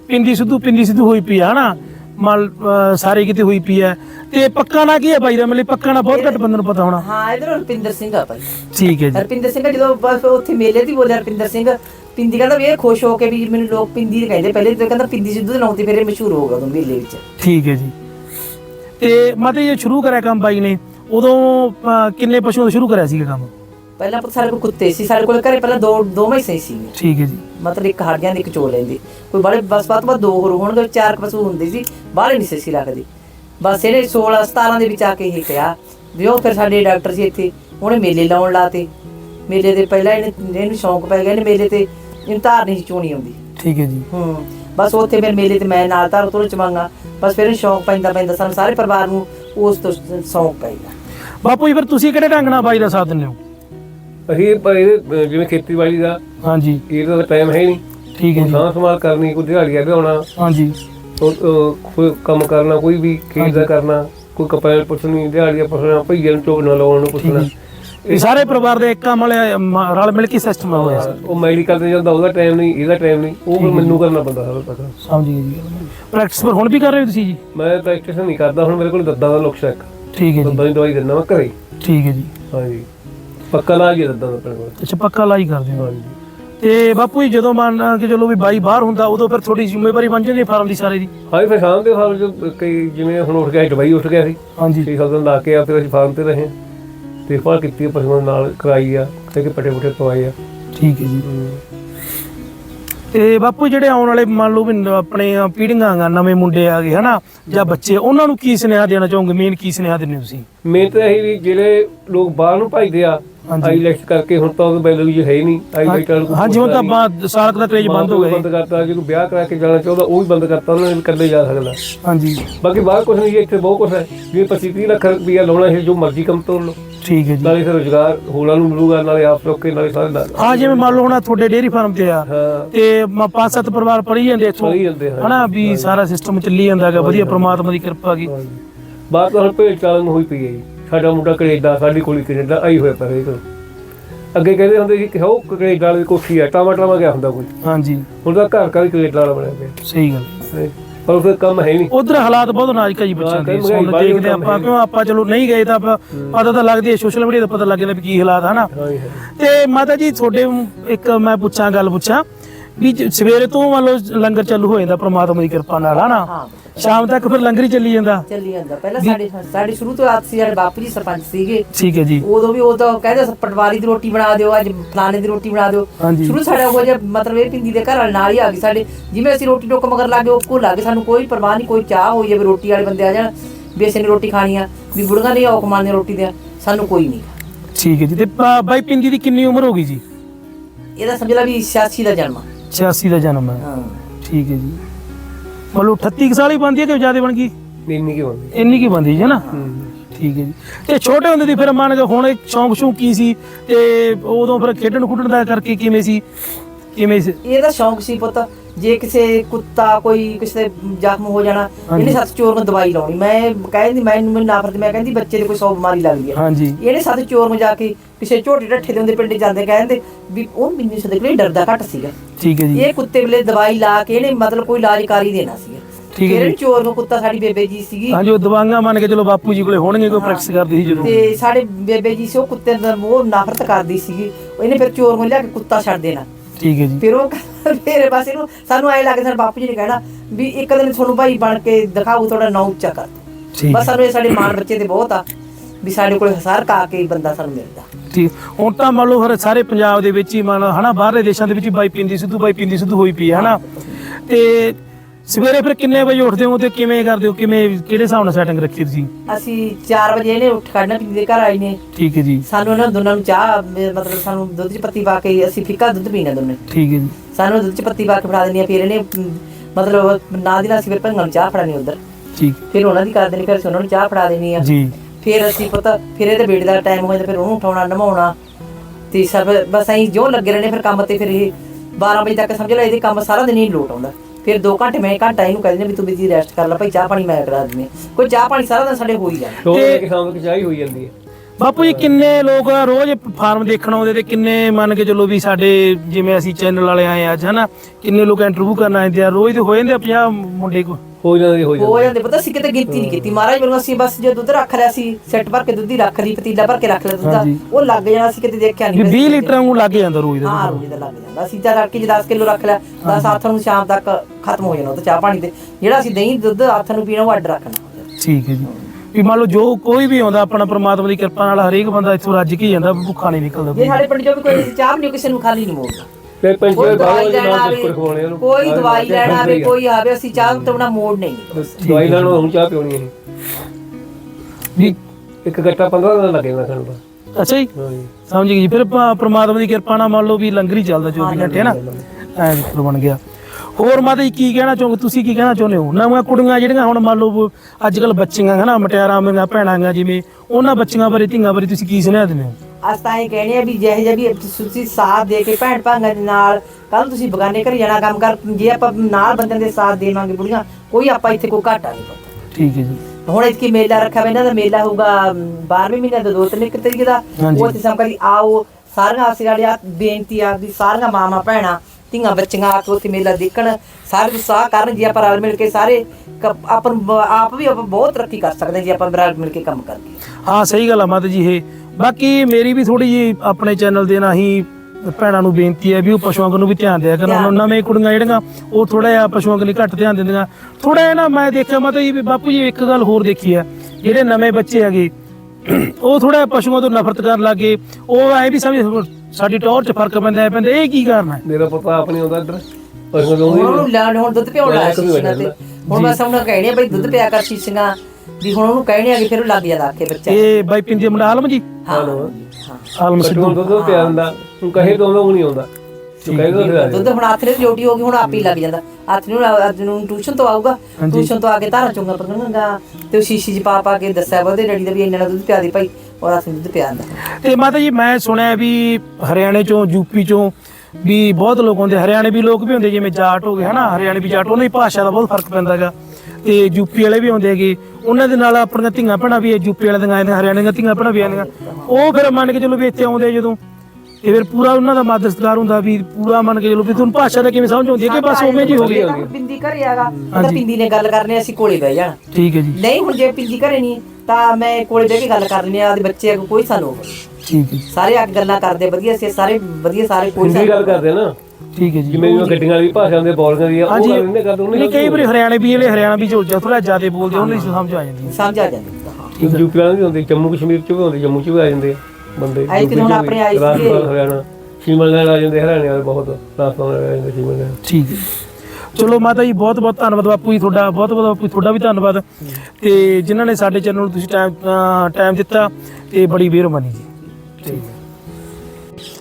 ਪਿੰਦੀ ਸਿੱਧੂ ਪਿੰਦੀ ਸਿੱਧੂ ਹੋਈ ਪਈ ਆ ਹਨਾ? ਮਲ ਸਾਰੇ ਕਿਤੇ ਹੋਈ ਪਈ ਹੈ ਤੇ ਪੱਕਾ ਨਾ ਕੀ ਹੈ ਬਾਈ ਦਾ? ਮਤਲਬ ਪੱਕਾ ਨਾ ਬਹੁਤ ਘੱਟ ਬੰਦੇ ਨੂੰ ਪਤਾ ਹੋਣਾ। ਹਾਂ ਇਧਰ ਰੁਪਿੰਦਰ ਸਿੰਘ ਆ ਭਾਈ ਠੀਕ ਹੈ ਜੀ। ਹਰਪਿੰਦਰ ਸਿੰਘ ਜਦੋਂ ਬਸ ਉੱਥੇ ਮੇਲੇ ਦੀ ਬੋਲਿਆ ਹਰਪਿੰਦਰ ਸਿੰਘ। ਪਿੰਦੀ ਕਹਿੰਦਾ ਵੀ ਇਹ ਖੁਸ਼ ਹੋ ਕੇ ਵੀ ਮੈਨੂੰ ਲੋਕ ਪਿੰਦੀ ਕਹਿੰਦੇ। ਪਹਿਲੇ ਤੇ ਕਹਿੰਦਾ ਪਿੰਦੀ ਸਿੱਧੂ ਦੇ ਨਾਂ ਤੇ ਫਿਰ ਮਸ਼ਹੂਰ ਹੋ ਗਿਆ ਉਹ ਮੇਲੇ ਵਿੱਚ। ਠੀਕ ਹੈ ਜੀ। ਤੇ ਮਾਤਾ ਜੀ ਇਹ ਸ਼ੁਰੂ ਕਰਿਆ ਕੰਮ ਬਾਈ ਨੇ। ਉਦੋਂ ਕਿੰਨੇ ਪਸ਼ੂਆਂ ਤੋਂ ਸ਼ੁਰੂ ਕਰਿਆ ਸੀਗਾ ਕੰਮ? ਪਹਿਲਾਂ ਪੁੱਤ ਸਾਡੇ ਕੋਲ ਕੁੱਤੇ ਸੀ ਸਾਡੇ ਕੋਲ ਘਰੇ ਪਹਿਲਾਂ ਦੋ ਦੋ ਮੈਸੇ ਸੀ ਠੀਕ ਹੈ ਜੀ। ਮਤਲਬ ਇੱਕ ਹਟ ਜਾਂਦੀ ਇੱਕ ਚੋ ਲੈਂਦੀ। ਕੋਈ ਬਾਲੇ ਬਸ ਬਾਤ ਬਾਅਦ ਦੋ ਹੋਰ ਹੋਣਗੇ ਚਾਰ ਪਸ਼ੂ ਹੁੰਦੇ ਸੀ ਬਾਹਲੇ ਨਹੀਂ ਸੀ ਰੱਖਦੀ ਬਸ ਇਹਨੇ 16 17 ਦੇ ਵਿੱਚ ਆ ਕੇ ਇਹ ਕਿਹਾ ਵੀ ਉਹ ਫਿਰ ਸਾਡੇ ਡਾਕਟਰ ਸੀ ਇੱਥੇ ਉਹਨੇ ਮੇਲੇ ਲਾਉਣ ਲਾਤੇ। ਮੇਲੇ ਦੇ ਪਹਿਲਾਂ ਇਹਨੇ ਇਹਨੂੰ ਸ਼ੌਂਕ ਪੈ ਗਿਆ ਇਹਨੇ ਮੇਲੇ ਤੇ ਇਹਨੂੰ ਧਾਰ ਨਹੀਂ ਚੋਣੀ ਆਉਂਦੀ। ਠੀਕ ਹੈ ਜੀ। ਹੂੰ ਬਸ ਉੱਥੇ ਫਿਰ ਮੇਲੇ ਤੇ ਮੈਂ ਨਾਲ ਧਾਰ ਤੋਂ ਚਵਾਂਗਾ। ਬਸ ਫਿਰ ਇਹਨੂੰ ਸ਼ੌਂਕ ਪੈਂਦਾ ਪੈਂਦਾ ਸਾਨੂੰ ਸਾਰੇ ਪਰਿਵਾਰ ਨੂੰ ਉਸ ਤੋਂ ਸ਼ੌਂਕ ਪੈ ਗਿਆ। ਬਾਪੂ ਜੀ ਫਿਰ ਤੁਸੀਂ ਕਿਹੜੇ ਢੰਗ ਨਾਲ ਬਾਈ ਦਾ ਸਾਥ ਦਿੰਦੇ ਹੋ? ਅਸੀਂ ਪਰ ਜਿਵੇਂ ਖੇਤੀਬਾੜੀ ਦਾ ਹਾਂਜੀ। ਇਹਦਾ ਤਾਂ ਟਾਈਮ ਹੈ ਹੀ ਨਹੀਂ। ਠੀਕ ਹੈ ਜੀ। ਸਾਂਭ ਸੰਭਾਲ ਕਰਨੀ ਕੋਈ ਦਿਹਾੜੀਆ ਲਿਆਉਣਾ ਹਾਂਜੀ। ਉਹ, ਕੋਈ ਕੰਮ ਕਰਨਾ ਕੋਈ ਵੀ ਖੇਤ ਦਾ ਕਰਨਾ ਕੋਈ ਕਪੈਲ ਪੁੱਛਣੀ ਦਿਹਾੜੀਆ ਪੁੱਛਣਾ ਭਈਏ ਨੂੰ ਝੋਨਾ ਲਾਉਣ ਨੂੰ ਪੁੱਛਣਾ। ਇਹ ਸਾਰੇ ਪਰਿਵਾਰ ਦੇ ਇੱਕ ਕੰਮ ਵਾਲੇ ਮ- ਰਲ ਮਿਲ ਕੇ ਸਿਸਟਮ ਹੋਇਆ। ਸੀ ਉਹ ਮੈਡੀਕਲ ਤੇ ਜਾਂਦਾ ਉਹਦਾ ਟਾਈਮ ਨਹੀਂ ਇਹਦਾ ਟਾਈਮ ਨਹੀਂ ਉਹ ਫਿਰ ਮੈਨੂੰ ਕਰਨਾ ਪੈਂਦਾ ਸਾਰਾ ਪਤਾ ਸਮਝ ਗਏ ਜੀ। ਪ੍ਰੈਕਟਿਸ ਪਰ ਹੁਣ ਵੀ ਕਰ ਰਹੇ ਹੋ ਤੁਸੀਂ ਜੀ? ਮੈਂ ਪ੍ਰੈਕਟਿਸ ਨਹੀਂ ਕਰਦਾ ਹੁਣ ਮੇਰੇ ਕੋਲ ਦੱਦਾਂ ਦਾ ਨੁਕਸਾ ਇੱਕ। ਠੀਕ ਹੈ ਜੀ। ਦੱਦਾਂ ਦੀ ਦਵਾਈ ਦਿੰਦਾ ਮੈਂ ਘਰੇ। ਠੀਕ ਹੈ ਜੀ। ਹਾਂਜੀ। ਪੱਕਾ ਲਾ ਗਿਆ ਦੱਦਾਂ ਦਾ ਆਪਣੇ ਕੋਲ ਅੱਛਾ ਪੱਕਾ ਲਾਈ ਕਰਦੇ ਹੋ ਹਾਂਜੀ। ਤੇ ਬਾਪੂ ਜੀ ਜਦੋਂ ਮੰਨ ਕੇ ਚਲੋ ਵੀ ਬਾਈ ਬਾਹਰ ਹੁੰਦਾ ਉਦੋਂ ਫਿਰ ਥੋੜੀ ਜ਼ਿੰਮੇਵਾਰੀ ਬਣ ਜਾਂਦੀ ਹੈ ਫਾਰਮ ਦੀ ਸਾਰੇ ਦੀ? ਹਾਂਜੀ ਫਿਰ ਸ਼ਾਮ ਦੇ ਫਾਰਮ ਚ ਕਈ ਜਿਵੇਂ ਹੁਣ ਉੱਠ ਗਿਆ ਸੀ, ਦੁਬਈ ਉੱਠ ਗਿਆ ਸੀ। ਹਾਂਜੀ। ਸੱਤ ਦਿਨ ਲਾ ਕੇ ਆ ਫਿਰ ਅਸੀਂ ਫਾਰਮ ਤੇ ਰਹੇ ਦੇਖਭਾਲ ਕੀਤੀ ਆ, ਪਸ਼ੂਆਂ ਨਾਲ ਕਰਾਈ ਆ ਤੇ ਕਿ ਪੱਟੇ ਪੁੱਟੇ ਪਵਾਏ ਆ। ਠੀਕ ਹੈ ਜੀ। ਤੇ ਬਾਪੂ ਜਿਹੜੇ ਆਉਣ ਵਾਲੇ ਮੰਨ ਲਓ ਵੀ ਆਪਣੇ ਪੀੜ੍ਹੀਆਂ ਆ ਨਵੇਂ ਮੁੰਡੇ ਆ ਗਏ ਹਨਾ ਜਾਂ ਬੱਚੇ ਉਹਨਾਂ ਨੂੰ ਕੀ ਸੁਨੇਹਾ ਦੇਣਾ ਚਾਹੋਗੇ? ਮੇਨ ਕੀ ਸੁਨੇਹਾ ਦਿੰਦੇ ਹੋ ਤੁਸੀਂ? ਮੇਨ ਤਾਂ ਇਹ ਵੀ ਜਿਹੜੇ ਲੋਕ ਬਾਹਰ ਨੂੰ ਭਜਦੇ ਆ ਹਾਂਜੀ। ਆਈਲੈਟਸ ਕਰਕੇ ਹੁਣ ਤਾਂ ਉਹ ਵੈਲਿਊ ਜੀ ਹੈ ਹੀ ਨਹੀਂ ਆਈਲੈਟ ਵਾਲਾ ਕੋਈ ਹਾਂਜੀ ਹੁਣ ਤਾਂ ਆਪਾਂ ਕੁ ਦਾ ਕਰੇਜ ਬੰਦ ਹੋ ਗਿਆ ਬੰਦ ਕਰਤਾ ਜੇ ਕੋਈ ਵਿਆਹ ਕਰਾ ਕੇ ਜਾਣਾ ਚਾਹੁੰਦਾ ਉਹ ਵੀ ਬੰਦ ਕਰਤਾ ਉਹਨਾਂ ਨੇ ਇਕੱਲੇ ਜਾ ਸਕਦਾ। ਹਾਂਜੀ। ਬਾਕੀ ਬਾਹਰ ਕੁਝ ਨਹੀਂ ਜੀ, ਇੱਥੇ ਬਹੁਤ ਕੁਝ ਹੈ। ਜੇ 25 30 ਲੱਖ ਰੁਪਈਆ ਲਾਉਣਾ ਹੈ ਜੋ ਮਰਜ਼ੀ ਕੰਮ ਤੋੜ ਲਓ। ਠੀਕ ਹੈ ਜੀ। ਨਾਲੇ ਫਿਰ ਰੋਜ਼ਗਾਰ ਹੋਰਾਂ ਨੂੰ ਮਿਲੂਗਾ ਨਾਲੇ ਆਪ ਲੋਕੇ ਨਾਲੇ ਸਾਰੇ ਨਾਲ ਹਾਂ ਜਿਵੇਂ ਮੰਨ ਲਓ ਹੁਣ ਆਹ ਤੁਹਾਡੇ ਡੇਅਰੀ ਫਾਰਮ ਤੇ ਆ ਹਾਂ। ਤੇ ਮ- ਪੰਜ ਸੱਤ ਪਰਿਵਾਰ ਪੜੀ ਜਾਂਦੇ ਇੱਥੋਂ। ਸਹੀ ਜਾਂਦੇ ਹਾਂ। ਹਨਾ ਵੀ ਸਾਰਾ ਸਿਸਟਮ ਚੱਲੀ ਜਾਂਦਾ ਹੈਗਾ ਵਧੀਆ ਪ੍ਰਮਾਤਮਾ ਦੀ ਕਿਰਪਾ ਹਾਂਜੀ। ਬਾਹਰ ਤਾਂ ਹੁਣ ਭੇਡ ਚਾਲਨ ਹੋਈ ਪਈ ਹੈ ਜੀ। ਸਾਡਾ ਮੁੰਡਾ ਕੈਨੇਡਾ ਸਾਡੀ ਕੁੜੀ ਕੈਨੇਡਾ ਆਈ ਹੋਇਆ ਪਏ ਕੋਲ ਅੱਗੇ ਕਹਿੰਦੇ ਹੁੰਦੇ ਸੀ ਕਿ ਹੋ ਕੈਨੇਡਾ ਵਾਲੀ ਕੋਠੀ ਹੈ ਟਮਾਟਰ ਵਾ ਗਿਆ ਹੁੰਦਾ ਕੋਈ। ਹਾਂਜੀ। ਹੁਣ ਤਾਂ ਘਰ ਘਰ ਕੈਨੇਡਾ ਵਾਲਾ ਬਣਿਆ ਪਿਆ। ਸਹੀ ਗੱਲ। ਹੈ। ਪਰ ਫਿਰ ਕੰਮ ਹੈ ਨਹੀਂ। ਉਧਰ ਹਾਲਾਤ ਬਹੁਤ ਨਾਜ਼ੁਕ ਹੈ ਜੀ ਬੱਚਿਆਂ ਦੇ। ਸੁਣ ਦੇਖਦੇ ਆਪਾਂ। ਕਿਉਂ ਆਪਾਂ ਚਲੋ ਨਹੀਂ ਗਏ ਤਾਂ ਆਪਾਂ ਪਤਾ ਤਾਂ ਲੱਗਦੀ ਹੈ ਸੋਸ਼ਲ ਮੀਡੀਆ ਤੇ ਪਤਾ ਲੱਗ ਜਾਂਦਾ ਵੀ ਕੀ ਹਾਲਾਤ ਹਨਾ। ਤੇ ਮਾਤਾ ਜੀ ਤੁਹਾਡੇ ਇੱਕ ਮੈਂ ਪੁੱਛਾਂ ਗੱਲ ਪੁੱਛਾਂ। ਵੀ ਜ- ਸਵੇਰੇ ਤੋਂ ਮੰਨ ਲਓ ਲੰਗਰ ਚਾਲੂ ਹੋ ਜਾਂਦਾ ਪ੍ਰਮਾਤਮਾ ਦੀ ਕਿਰਪਾ ਨਾਲ ਹਨਾ? ਸ਼ਾਮ ਤੱਕ ਫਿਰ ਲੰਗਰ ਹੀ ਚੱਲੀ ਜਾਂਦਾ। ਚੱਲੀ ਜਾਂਦਾ। ਪਹਿਲਾਂ ਸਾਡੇ ਸਾਡੇ ਸ਼ੁਰੂ ਤੋਂ ਆਦਤ ਸੀ ਬਾਪੂ ਜੀ ਸਰਪੰਚ ਸੀਗੇ। ਠੀਕ ਹੈ ਜੀ। ਉਦੋਂ ਵੀ ਉਹ ਤਾਂ ਕਹਿੰਦੇ ਸੀ, ਪਟਵਾਰੀ ਦੀ ਰੋਟੀ ਬਣਾ ਦਿਓ ਅੱਜ ਫਲਾਣੇ ਦੀ ਰੋਟੀ ਬਣਾ ਦਿਓ। ਹਾਂਜੀ। ਸ਼ੁਰੂ ਸਾਡਾ ਉਹ ਜਿਹਾ ਮਤਲਬ ਇਹ ਪਿੰਦੀ ਦੇ ਘਰ ਵਾਲੇ ਨਾਲ ਹੀ ਆ ਗਈ ਸਾਡੇ। ਜਿਵੇਂ ਅਸੀਂ ਰੋਟੀ ਟੋਕ ਮਗਰ ਲੱਗੇ ਉਹ ਕੋ ਲੱਗੇ ਸਾਨੂੰ ਕੋਈ ਪਰਵਾਹ ਨਹੀਂ ਕੋਈ ਚਾਹ ਹੋਈ ਜਾਵੇ ਰੋਟੀ ਵਾਲੇ ਬੰਦੇ ਆ ਜਾਣ ਵੀ ਅਸੀਂ ਨੇ ਰੋਟੀ ਖਾਣੀ ਆ ਵੀ ਬੁੜੀਆਂ ਨਹੀਂ ਔਖ ਮਾਰਨੇ ਰੋਟੀ ਦੇ ਸਾਨੂੰ ਕੋਈ ਨਹੀਂ। ਠੀਕ ਹੈ ਜੀ। ਤੇ ਬਾ- ਬਾਈ ਪਿੰਦੀ ਦੀ ਕਿੰਨੀ ਉਮਰ ਹੋ ਗਈ ਜੀ? ਇਹਦਾ ਸਮਝ ਲਾ ਵੀ 86 ਦਾ ਜਨਮ ਆ। 86 ਦਾ ਜਨਮ ਹੈ। ਹਾਂ। ਠੀਕ ਹੈ ਜੀ। ਮਤਲਬ 38 ਕੁ ਸਾਲ ਹੀ ਬੰਦੀ ਹੈ ਕਿ ਜ਼ਿਆਦਾ ਬਣ ਗਈ? ਨਹੀਂ ਕੀ ਹੁੰਦੀ ਇੰਨੀ ਕੀ ਬੰਦੀ ਹੈ ਨਾ? ਠੀਕ ਹੈ ਜੀ। ਤੇ ਛੋਟੇ ਹੁੰਦੇ ਦੀ ਫਿਰ ਮੰਨ ਕੇ ਹੁਣ ਇੱਕ ਸ਼ੌਂਕ ਸ਼ੌਂਕ ਕੀ ਸੀ? ਤੇ ਉਦੋਂ ਫਿਰ ਖੇਡਣ ਖੁੱਡਣ ਦਾ ਕਰਕੇ ਕਿਵੇਂ ਸੀ? ਕਿਵੇਂ ਸੀ? ਇਹਦਾ ਸ਼ੌਂਕ ਸੀ ਪੁੱਤ। ਜੇ ਕਿਸੇ ਕੁੱਤਾ ਕੋਈ ਕਿਸੇ ਦੇ ਜ਼ਖਮ ਹੋ ਜਾਣਾ। ਇਹਨੇ ਸੱਤ ਚੋਰ ਨੂੰ ਦਵਾਈ ਲਾਉਣੀ। ਮੈਂ ਕਹਿੰਦੀ ਮੈਨੂੰ ਮੈਨੂੰ ਨਾਫਰਤ ਮੈਂ ਕਹਿੰਦੀ ਬੱਚੇ ਦੇ ਕੋਈ ਸੌ ਬਿਮਾਰੀ ਲੱਗਦੀ ਹੈ। ਹਾਂਜੀ। ਇਹਨੇ ਸੱਤ ਚੋਰ ਨੂੰ ਜਾ ਕੇ ਕਿਸੇ ਝੋਟੇ ਢੱਠੇ ਦੇ ਹੁੰਦੇ ਪਿੰਡ ਜਾਂਦੇ ਕਹਿੰਦੇ ਵੀ ਉਹ ਮੈਨੂੰ ਸਦੇ ਕੋਲ ਡਰਦਾ ਘੱਟ ਸੀਗਾ। ਠੀਕ ਹੈ ਜੀ। ਇਹ ਕੁੱਤੇ ਵੇਲੇ ਦਵਾਈ ਲਾ ਕੇ ਇਹਨੇ ਮਤਲਬ ਕੋਈ ਇਲਾਜ ਕਰ ਹੀ ਦੇਣਾ ਸੀਗਾ। ਠੀਕ ਹੈ ਫਿਰ ਜੀ। ਚੋਰ ਨੂੰ ਕੁੱਤਾ ਸਾਡੀ ਬੇਬੇ ਜੀ ਸੀਗੀ। ਹਾਂਜੀ ਉਹ ਦਵਾਈਆਂ ਮੰਨ ਕੇ ਚਲੋ ਬਾਪੂ ਜੀ ਕੋਲੇ ਹੋਣਗੇ ਕੋਈ ਪ੍ਰੈਕਟਿਸ ਕਰਦੀ ਸੀ ਜਦੋਂ। ਤੇ ਸਾਡੇ ਬੇਬੇ ਜੀ ਸੀ ਉਹ ਕੁੱਤੇ ਦਾ ਉਹ ਨਫ਼ਰਤ ਕਰਦੀ ਸੀਗੀ। ਇਹਨੇ ਫਿਰ ਚੋਰ ਨੂੰ ਲਿਆ ਕੇ ਕੁੱਤਾ ਛੱਡ ਦੇਣਾ। ਠੀਕ ਹੈ ਜੀ। ਫਿਰ ਉਹ ਮੇਰੇ ਪਾਸੇ ਨੂੰ ਸਾਨੂੰ ਐ ਲੱਗਦਾ ਸਾਡੇ ਬਾਪੂ ਜੀ ਨੇ ਕਹਿਣਾ ਵੀ ਇੱਕ ਦਿਨ ਤੁਹਾਨੂੰ ਭਾਈ ਬਣ ਕੇ ਦਿਖਾਊ ਤੁਹਾਡਾ ਨਾਂ ਉੱਚਾ ਕਰ। ਬਸ ਸਾਨੂੰ ਇਹ ਸਾਡੇ ਮਾਣ ਬੱਚੇ ਤੇ ਬਹੁਤ ਆ। ਵੀ ਸਾਡੇ ਕੋਲ ਹਸਾਰ ਕਾ ਕੇ ਬੰਦਾ ਸਾਨੂੰ ਮਿਲਦਾ। ਠੀਕ। ਹੁਣ ਤਾਂ ਮੰਨ ਲਓ ਹਰ ਸਾਰੇ ਪੰਜਾਬ ਦੇ ਵਿੱਚ ਹੀ ਮੰਨ ਲਓ ਹਨਾ ਬਾਹਰਲੇ ਦੇਸ਼ਾਂ ਦੇ ਵਿੱਚ ਹੀ ਬਾਈ ਪਿੰਦੀ ਸਿੱਧੂ ਬਾਈ ਪਿੰਦੀ ਸਿੱਧੂ ਹੋਈ ਪਈ ਹੈ ਹਨਾ। ਤੇ ਸਵੇਰੇ ਫਿਰ ਕਿੰਨੇ ਵਜੇ ਉੱਠਦੇ ਹੋ ਤੇ ਕਿਵੇਂ ਕਰਦੇ ਹੋ? ਕਿਵੇਂ ਕਿਹੜੇ ਹਿਸਾਬ ਨਾਲ ਸੈਟਿੰਗ ਰੱਖੀ ਤੁਸੀਂ? ਅਸੀਂ 4 ਵਜੇ ਇਹਨੇ ਉੱਠ ਖੜਨਾ ਪਿੰਦੇ ਘਰ ਆਈ ਨੇ। ਠੀਕ ਹੈ ਜੀ। ਸਾਨੂੰ ਇਹਨਾਂ ਦੋਨਾਂ ਨੂੰ ਚਾਹ ਮਤਲਬ ਸਾਨੂੰ ਦੁੱਧ 'ਚ ਪੱਤੀ ਪਾ ਕੇ ਅਸੀਂ ਫਿੱਕਾ ਦੁੱਧ ਪੀਣਾ ਦੋਨੇ। ਠੀਕ ਹੈ ਜੀ। ਸਾਨੂੰ ਦੁੱਧ 'ਚ ਪੱਤੀ ਪਾ ਕੇ ਫੜਾ ਦੇਣੀ ਆ ਫਿਰ ਇਹਨੇ ਮਤਲਬ ਨਾਲ ਦੀ ਨਾਲ ਅਸੀਂ ਫਿਰ ਨੂੰ ਚਾਹ ਫੜਾਣੀ ਉਧਰ। ਠੀਕ। ਫਿਰ ਉਹਨਾਂ ਦੀ ਕਰ ਦੇਣੀ ਫਿਰ ਅਸੀਂ ਉਹਨਾਂ ਨੂੰ ਚਾਹ ਫੜਾ ਦੇਣੀ ਆ। ਜੀ। ਫਿਰ ਅਸੀਂ ਪਤਾ ਫਿਰ ਇਹਦੇ ਬੇਟੇ ਦਾ ਟਾਈਮ ਹੋ ਜਾਂਦਾ ਫਿਰ ਉਹਨੂੰ ਉਠਾਉਣਾ ਨਮਾਉਣਾ ਤੇ ਸਭ ਬਸ ਐਂ ਜੋ ਲੱਗੇ ਰਹਿਣੇ ਫਿਰ ਕੰਮ ਤੇ ਫਿਰ ਇਹ 12 ਵਜੇ ਤੱਕ ਸਮਝ ਲੈ ਇਹਦੇ ਕੰਮ ਸਾਰਾ ਦਿਨ ਹੀ ਲੋਟ ਆਉਂਦਾ। ਫਿਰ 2 ਘੰਟੇ ਮੈਂ ਘੰਟਾ ਇਹਨੂੰ ਕਹਿ ਦਿੰਦੇ ਵੀ ਤੂੰ ਵੀ ਰੈਸਟ ਕਰ ਲੈ ਭਾਈ ਚਾਹ ਪਾਣੀ ਮੈਂ ਕਰਾ ਦਿੰਦੀ। ਕੋਈ ਚਾਹ ਪਾਣੀ ਸਾਰਾ ਦਿਨ ਸਾਡੇ ਹੋ ਹੀ ਜਾਂਦਾ। ਵਜੇ ਕਿ ਸ਼ਾਮ ਤੱਕ ਚਾਹ ਹੀ ਹੋਈ ਜਾਂਦੀ ਹੈ। ਬਾਪੂ ਜੀ ਕਿੰਨੇ ਲੋਕ ਰੋਜ਼ ਫਾਰਮ ਦੇਖਣ ਆਉਂਦੇ ਤੇ ਕਿੰਨੇ ਮੰਨ ਕੇ ਚੱਲੋ ਵੀ ਸਾਡੇ ਜਿਵੇਂ ਅਸੀਂ ਚੈਨਲ ਵਾਲੇ ਆਏ ਆ ਅੱਜ ਹਨਾ? ਕਿੰਨੇ ਲੋਕ ਇੰਟਰਵਿਊ ਕਰਨ ਆਉਂਦੇ ਆ ਰੋਜ਼ ਤੇ ਹੋ ਜਾਂਦੇ ਆ 50 ਮੁੰਡੇ ਕੋ? ਹੋ ਜਾਂਦੀ ਹੋ ਹੋ ਜਾਂਦੀ। ਜਾਂਦੇ ਪਤਾ ਸੀ ਕਿਤੇ ਗਿਣਤੀ ਨਹੀਂ ਕੀਤੀ। ਮਹਾਰਾਜ ਮੈਨੂੰ ਅਸੀਂ ਬਸ ਜੇ ਦੁੱਧ ਰੱਖ ਲਿਆ ਸੀ ਸੈੱਟ ਭਰ ਕੇ ਦੁੱਧ ਹੀ ਰੱਖ ਲਈ ਪਤੀਲਾ ਭਰ ਕੇ ਰੱਖ ਲਿਆ ਦੁੱਧ। ਦਾ। ਉਹ ਲੱਗ ਜਾਣਾ ਸੀ ਕਿਤੇ ਦੇਖਿਆ ਨਹੀਂ। 20 ਲੀਟਰ ਨੂੰ ਲੱਗ ਜਾਂਦਾ ਰੋਜ਼ ਦਾ ਹਾਂ ਰੋਜ਼ ਦਾ ਲੱਗ ਜਾਂਦਾ। ਅਸੀਂ ਤਾਂ ਰੱਖ ਕੇ ਜੇ 10 ਕਿਲੋ ਰੱਖ ਲਿਆ 10 ਹੱਥ ਨੂੰ ਸ਼ਾਮ ਤੱਕ ਖਤਮ ਹੋ ਜਾਣਾ ਉਹ ਤਾਂ ਚਾਹ ਪਾਣੀ ਤੇ। ਜਿਹੜਾ ਅਸੀਂ ਦਹੀਂ ਦੁੱਧ ਹੱਥ ਨੂੰ ਪੀਣਾ ਉਹ ਅੱਡ ਰੱਖਣਾ। ਠੀਕ ਹੈ ਜੀ। ਵੀ ਮੰਨ ਲਓ ਜੋ ਕੋਈ ਵੀ ਆਉਂਦਾ ਆਪਣਾ ਪ੍ਰਮਾਤਮਾ ਦੀ ਕਿਰਪਾ ਨਾਲ ਹਰੇਕ ਬੰਦਾ ਇੱਥੋਂ ਰੱਜ ਕੇ ਜਾਂਦਾ ਭੁੱਖਾ ਨਹੀਂ ਨਿਕਲਦਾ ਜੇ ਸਾਡੇ ਪਿੰਡ ਚੋਂ ਵੀ ਕੋਈ ਚਾਹ ਨਹੀਂ ਕਿਸੇ ਨੂੰ ਖਾਲੀ ਨਹੀਂ ਮੋੜਦਾ। ਕੋਈ ਦਵਾਈ ਲੈਣ ਨਾਲ ਆਵੇ ਬਿਸਕੁਟ ਖਵਾਉਣੇ ਉਹਨੂੰ। ਕੋਈ ਦਵਾਈ ਲੈਣ ਆਵੇ ਕੋਈ ਆਵੇ ਅਸੀਂ ਚਾਹ ਤੋਂ ਬਿਨਾ ਮੋੜ ਨਹੀਂ। ਦਵਾਈ ਲੈਣ ਨੂੰ ਹੁਣ ਚਾਹ ਪਿਉਣੀ ਹੈ ਵੀ ਇੱਕ ਗੱਟਾ 15 ਦਿਨ ਲੱਗੇ ਮੈਂ ਸਾਨੂੰ ਅੱਛਾ ਜੀ। ਸਮਝ ਗਈ ਜੀ। ਫਿਰ ਪ- ਪ੍ਰਮਾਤਮਾ ਦੀ ਕਿਰਪਾ ਨਾਲ ਮੰਨ ਲਓ ਵੀ ਲੰਗਰ ਹੀ ਚੱਲਦਾ 24 ਘੰਟੇ ਨਾ? ਐ ਫਿਰ ਬਣ ਗਿਆ। ਹੋਰ ਮਾਤਾ ਜੀ ਕੀ ਕਹਿਣਾ ਚਾਹੋਗੇ? ਤੁਸੀਂ ਕੀ ਕਹਿਣਾ ਚਾਹੁੰਦੇ ਹੋ? ਨਵੀਆਂ ਕੁੜੀਆਂ ਜਿਹੜੀਆਂ ਹੁਣ ਮੰਨ ਲਓ ਅੱਜ ਕੱਲ ਬੱਚੀਆਂ ਹਨਾ ਮਟਿਆਰਾਂ ਮੇਰੀਆਂ ਭੈਣਾਂ ਜਿਵੇਂ ਉਹਨਾਂ ਬੱਚੀਆਂ ਬਾਰੇ ਧੀਆਂ ਬਾਰੇ ਤੁਸੀਂ ਕੀ ਸੁਨੇਹਾ ਦਿੰਦੇ ਹੋ? ਅਸ ਤਾਂ ਇਹ ਕਹਿੰਦੇ ਆ ਵੀ ਜਿਹੇ ਜਿਹੇ ਵੀ ਤੁਸੀਂ ਸਾਥ ਦੇ ਕੇ ਭੈਣ ਭਾਂਗਾਂ ਦੇ ਨਾਲ ਕੱਲ ਤੁਸੀਂ ਬਗਾਨੇ ਘਰ ਜਾਣਾ ਕੰਮ ਕਰ ਜੇ ਆਪਾਂ ਨਾਲ ਬੰਦਿਆਂ ਦੇ ਸਾਥ ਦੇਵਾਂਗੇ ਬੁੜੀਆਂ ਕੋਈ ਆਪਾਂ ਇੱਥੇ ਕੋਈ ਘਾਟਾ ਨਹੀਂ ਪਤਾ ਠੀਕ ਹੈ ਜੀ। ਹੁਣ ਇਤਕੀ ਮੇਲਾ ਰੱਖਿਆ ਇਹਨਾਂ ਦਾ ਮੇਲਾ ਹੋਊਗਾ 12ਵੇਂ ਮਹੀਨੇ ਦਾ 2 3 ਤਰੀਕ ਦਾ। ਉਹ ਤੇ ਸੰਕਰੀ ਆਓ ਸਾਰੀਆਂ ਅਸੀਂ ਵਾਲੀ ਆ ਬੇਨਤੀ ਆ ਵੀ ਸਾਰੀਆਂ ਮਾਮਾ ਭੈਣਾਂ ਧੀਆਂ ਬੱਚੀਆਂ ਆ ਕੇ ਉੱਥੇ ਮੇਲਾ ਦੇਖਣ। ਸਾਰੇ ਉਤਸ਼ਾਹ ਕਰਨ ਜੇ ਆਪਾਂ ਰਲ ਮਿਲ ਕੇ ਸਾਰੇ ਆਪਾਂ ਆਪ ਵੀ ਆਪਾਂ ਬਹੁਤ ਤਰੱਕੀ ਕਰ ਸਕਦੇ ਜੇ ਆਪਾਂ ਰਲ ਮਿਲ ਕੇ ਕੰਮ ਕਰਕੇ। ਹਾਂ ਸਹੀ ਗੱਲ ਆ ਮਾਤਾ ਜੀ ਇਹ ਬਾਕੀ ਮੇਰੀ ਵੀ ਥੋੜੀ ਜੀ ਆਪਣੇ ਚੈਨਲ ਦੇ ਰਾਹੀਂ ਭੈਣਾਂ ਨੂੰ ਬੇਨਤੀ ਹੈ ਵੀ ਉਹ ਪਸ਼ੂਆਂ ਨੂੰ ਵੀ ਧਿਆਨ ਦਿਆ ਕਰਨ। ਹੁਣ ਨਵੇਂ ਕੁੜੀਆਂ ਜਿਹੜੀਆਂ ਉਹ ਥੋੜਾ ਜਿਹਾ ਪਸ਼ੂਆਂ ਕਨੀ ਘੱਟ ਧਿਆਨ ਦਿੰਦੀਆਂ। ਥੋੜਾ ਜਿਹਾ ਨਾ ਮੈਂ ਦੇਖਿਆ ਮਾਤਾ ਜੀ ਬਾਪੂ ਜੀ ਇੱਕ ਗੱਲ ਹੋਰ ਦੇਖੀ ਹੈ। ਜਿਹੜੇ ਨਵੇਂ ਬੱਚੇ ਹੈਗੇ ਉਹ ਥੋੜਾ ਪਸ਼ੂਆਂ ਤੋਂ ਨਫ਼ਰਤ ਕਰਨ ਲੱਗੇ। ਉਹ ਐ ਵੀ ਸਮਝ ਸਾਡੀ ਟੌਰ 'ਚ ਫ਼ਰਕ ਪੈਂਦਾ ਹੈ ਪੈਂਦਾ ਇਹ ਕੀ ਕਾਰਨ ਹੈ? ਮੇਰਾ ਪਤਾ ਆਪ ਨਹੀਂ ਆਉਂਦਾ ਇੱਧਰ। ਪਰ ਮੈਂ ਲਾਉਂਦੀ ਹੁਣ ਉਹਨੂੰ ਲੈਣ ਹੁਣ ਦੁੱਧ ਮੈਂ ਕਦੇ ਸ਼ੀਸ਼ੀਆਂ ਤੇ। ਹੁਣ ਬਸ ਉਹਨੂੰ ਕਹਿਣੇ ਬਈ ਦੁੱਧ ਪਿਆ ਕਰ ਸ਼ੀਸ਼ੀਆਂ। ਵੀ ਹੁਣ ਉਹਨੂੰ ਕਹਿਣੇ ਆ ਕਿ ਫਿਰ ਉਹ ਲੱਗ ਜਾਂਦਾ ਆਖੇ ਬੱਚਾ। ਇਹ ਬਾਈ ਪਿੰਦੀ ਦੇ ਮੁੰਡਾ ਆਲਮ ਜੀ? ਹਾਂ। ਹਾਂ ਆਲਮ ਸਿੱਧੂ। ਦੁੱਧ ਪਿਆ ਦਿੰਦਾ। ਤੂੰ ਕਹੇ ਤੋਂ ਉਹ ਨਹੀਂ ਆਉਂਦਾ। ਤੂੰ ਕਹੇ ਤੋਂ ਫਿਰ ਆ ਦੁੱਧ ਹੁਣ ਹੱਥ ਨੇ ਡਿਊਟੀ ਹੋ ਗਈ ਹੁਣ ਆਪ ਹੀ ਲੱਗ ਜਾਂਦਾ। ਹੱਥ ਨੂੰ ਅੱਜ ਨੂੰ ਟਿਊਸ਼ਨ ਤੋਂ ਆਊਗਾ। ਟਿਊਸ਼ਨ ਤੋਂ ਆ ਕੇ ਧਾਰਾਂ ਚੁੰਗਾ ਪਕੜਨਗਾ। ਤੇ ਉਹ ਸ਼ੀਸ਼ੀ 'ਚ ਪਾ ਪਾ ਕੇ ਦੱਸਿਆ ਉਹਦੇ ਡੈਡੀ ਦਾ ਵੀ ਇੰਨਾ ਦੁੱਧ ਪਿਆ ਦੇ ਭਾਈ ਔਰ ਨੂੰ ਦੁੱਧ ਪਿਆ ਦਿੰਦਾ। ਤੇ ਮਾਤਾ ਜੀ ਮੈਂ ਸੁਣਿਆ ਵੀ ਹਰਿਆਣੇ ਚੋਂ ਯੂਪੀ ਚੋਂ ਵੀ ਬਹੁਤ ਲੋਕ ਹੁੰਦੇ ਹਰਿਆਣੇ ਵੀ ਲੋਕ ਵੀ ਹੁੰਦੇ ਜਿਵੇਂ ਜਾਟ ਹੋ ਗਏ ਹਨਾ? ਹਰਿਆਣੇ ਵੀ ਜਾਟ ਉਹਨਾਂ ਦੀ ਭਾਸ਼ਾ ਦਾ ਬਹੁਤ ਫ਼ਰਕ ਪੈਂਦਾ ਹੈਗਾ ਤੇ ਯੂਪੀ ਵਾਲੇ ਵੀ ਹੁੰਦੇ ਹੈਗੇ। ਉਹਨਾਂ ਦੇ ਨਾਲ ਆਪਣੀਆਂ ਧੀਆਂ ਭੈਣਾਂ ਵੀ ਯੂਪੀ ਵਾਲੇ ਦੀਆਂ ਆਉਂਦੀਆਂ ਹਰਿਆਣੇ ਦੀਆਂ ਧੀਆਂ ਭੈਣਾਂ ਵੀ ਆਉਂਦੀਆਂ। ਉਹ ਫਿਰ ਮੰਨ ਕੇ ਚਲੋ ਵੀ ਇੱਥੇ ਆਉਂਦੇ ਜਦੋਂ। ਤੇ ਫਿਰ ਪੂਰਾ ਉਹਨਾਂ ਦਾ ਮਦਦ ਸਤਿਕਾਰ ਹੁੰਦਾ ਵੀ ਪੂਰਾ ਮੰਨ ਕੇ ਚਲੋ ਵੀ ਤੁਹਾਨੂੰ ਭਾਸ਼ਾ ਦਾ ਕਿਵੇਂ ਸਮਝ ਆਉਂਦੀ ਹੈ ਕਿ ਬਸ ਉਵੇਂ ਜੀ ਹੋ ਗਈ ਪਿੰਦੀ ਘਰੇ ਆਗਾ ਤਾਂ ਪਿੰਦੀ ਨੇ ਗੱਲ ਕਰਨੀ ਅਸੀਂ ਕੋਲੇ ਬਹਿ ਜਾਣਾ। ਠੀਕ ਹੈ ਜੀ। ਨਹੀਂ ਹੁਣ ਜੇ ਪਿੰਦੀ ਘਰੇ ਨਹੀਂ ਤਾਂ ਮੈਂ ਕੋਲੇ ਬਹਿ ਕੇ ਗੱਲ ਕਰਨੀ ਆ ਆਦੇ ਬੱਚੇ ਅੱਗੇ ਕੋਈ ਸਾਨੂੰ ਨਹੀਂ। ਠੀਕ ਹੈ ਜੀ, ਸਾਰੇ ਆ ਕੇ ਗੱਲਾਂ ਕਰਦੇ ਵਧੀਆ ਸੀ ਸਾਰੇ ਵਧੀਆ ਸਾਰੇ ਕੋਈ ਹਿੰਦੀ ਗੱਲ ਕਰਦੇ ਨਾ। ਠੀਕ ਹੈ ਜੀ। ਜਿਵੇਂ ਜਿਵੇਂ ਗੱਡੀਆਂ ਵਾਲੀ ਭਾਸ਼ਾ ਦੇ ਬੋਲੀਆਂ ਦੀ ਆ ਉਹ ਹਾਂਜੀ। ਗੱਲ ਨਹੀਂ ਕਰਦੇ ਉਹਨੇ ਨਹੀਂ ਕਈ ਵਾਰੀ ਹਰਿਆਣੇ ਵੀ ਜਿਹੜੇ ਹਰਿਆਣਾ ਵੀ ਜੋ ਥੋੜਾ ਜ਼ਿਆਦਾ ਬੋਲਦੇ ਉਹਨਾਂ ਨੂੰ ਸਮਝ ਆ ਜਾਂਦੀ ਹੈ। ਸਮਝ ਆ ਜਾਂਦੀ ਹਾਂ। ਯੂਪੀ ਵਾਲਿਆਂ ਦੀ ਹੁੰਦੀ ਜੰਮੂ ਕਸ਼ਮੀਰ ਚ ਵੀ ਹੁੰਦੀ ਜੰਮੂ ਚ ਵੀ ਆ ਜਾਂਦੇ ਆ ਬੰਦੇ ਆਈ ਤੇ ਹੁਣ ਆਪਣੇ ਆਈ ਸੀਗੇ। ਰਾਜਸਥਾਨ ਹਰਿਆਣਾ ਸ਼ਿਮਲਾ ਨਾਲ ਆ ਜਾਂਦੇ ਹਰਿਆਣੇ ਵਾਲੇ ਬਹੁਤ ਰਾਜਸਥਾਨ ਵਾਲੇ ਆ ਜਾਂਦੇ ਸ਼ਿਮਲਾ ਨਾਲ ਠੀਕ ਹੈ। ਚਲੋ ਮਾਤਾ ਜੀ ਬਹੁਤ ਬਹੁਤ ਧੰਨਵਾਦ ਬਾਪੂ ਜੀ ਤੁਹਾਡਾ ਬਹੁਤ ਬਹੁਤ ਬਾਪੂ ਜੀ ਤੁਹਾਡਾ ਵੀ ਧੰਨਵਾਦ। ਤੇ ਜਿਨ੍ਹਾਂ ਨੇ ਸਾਡੇ ਚੈਨਲ ਨੂੰ ਤੁਸੀਂ ਟਾਈਮ ਟਾਈਮ ਦਿੱਤਾ ਤੇ ਬੜੀ ਮਿਹਰਬਾਨੀ ਜੀ। ਠੀਕ ਹੈ।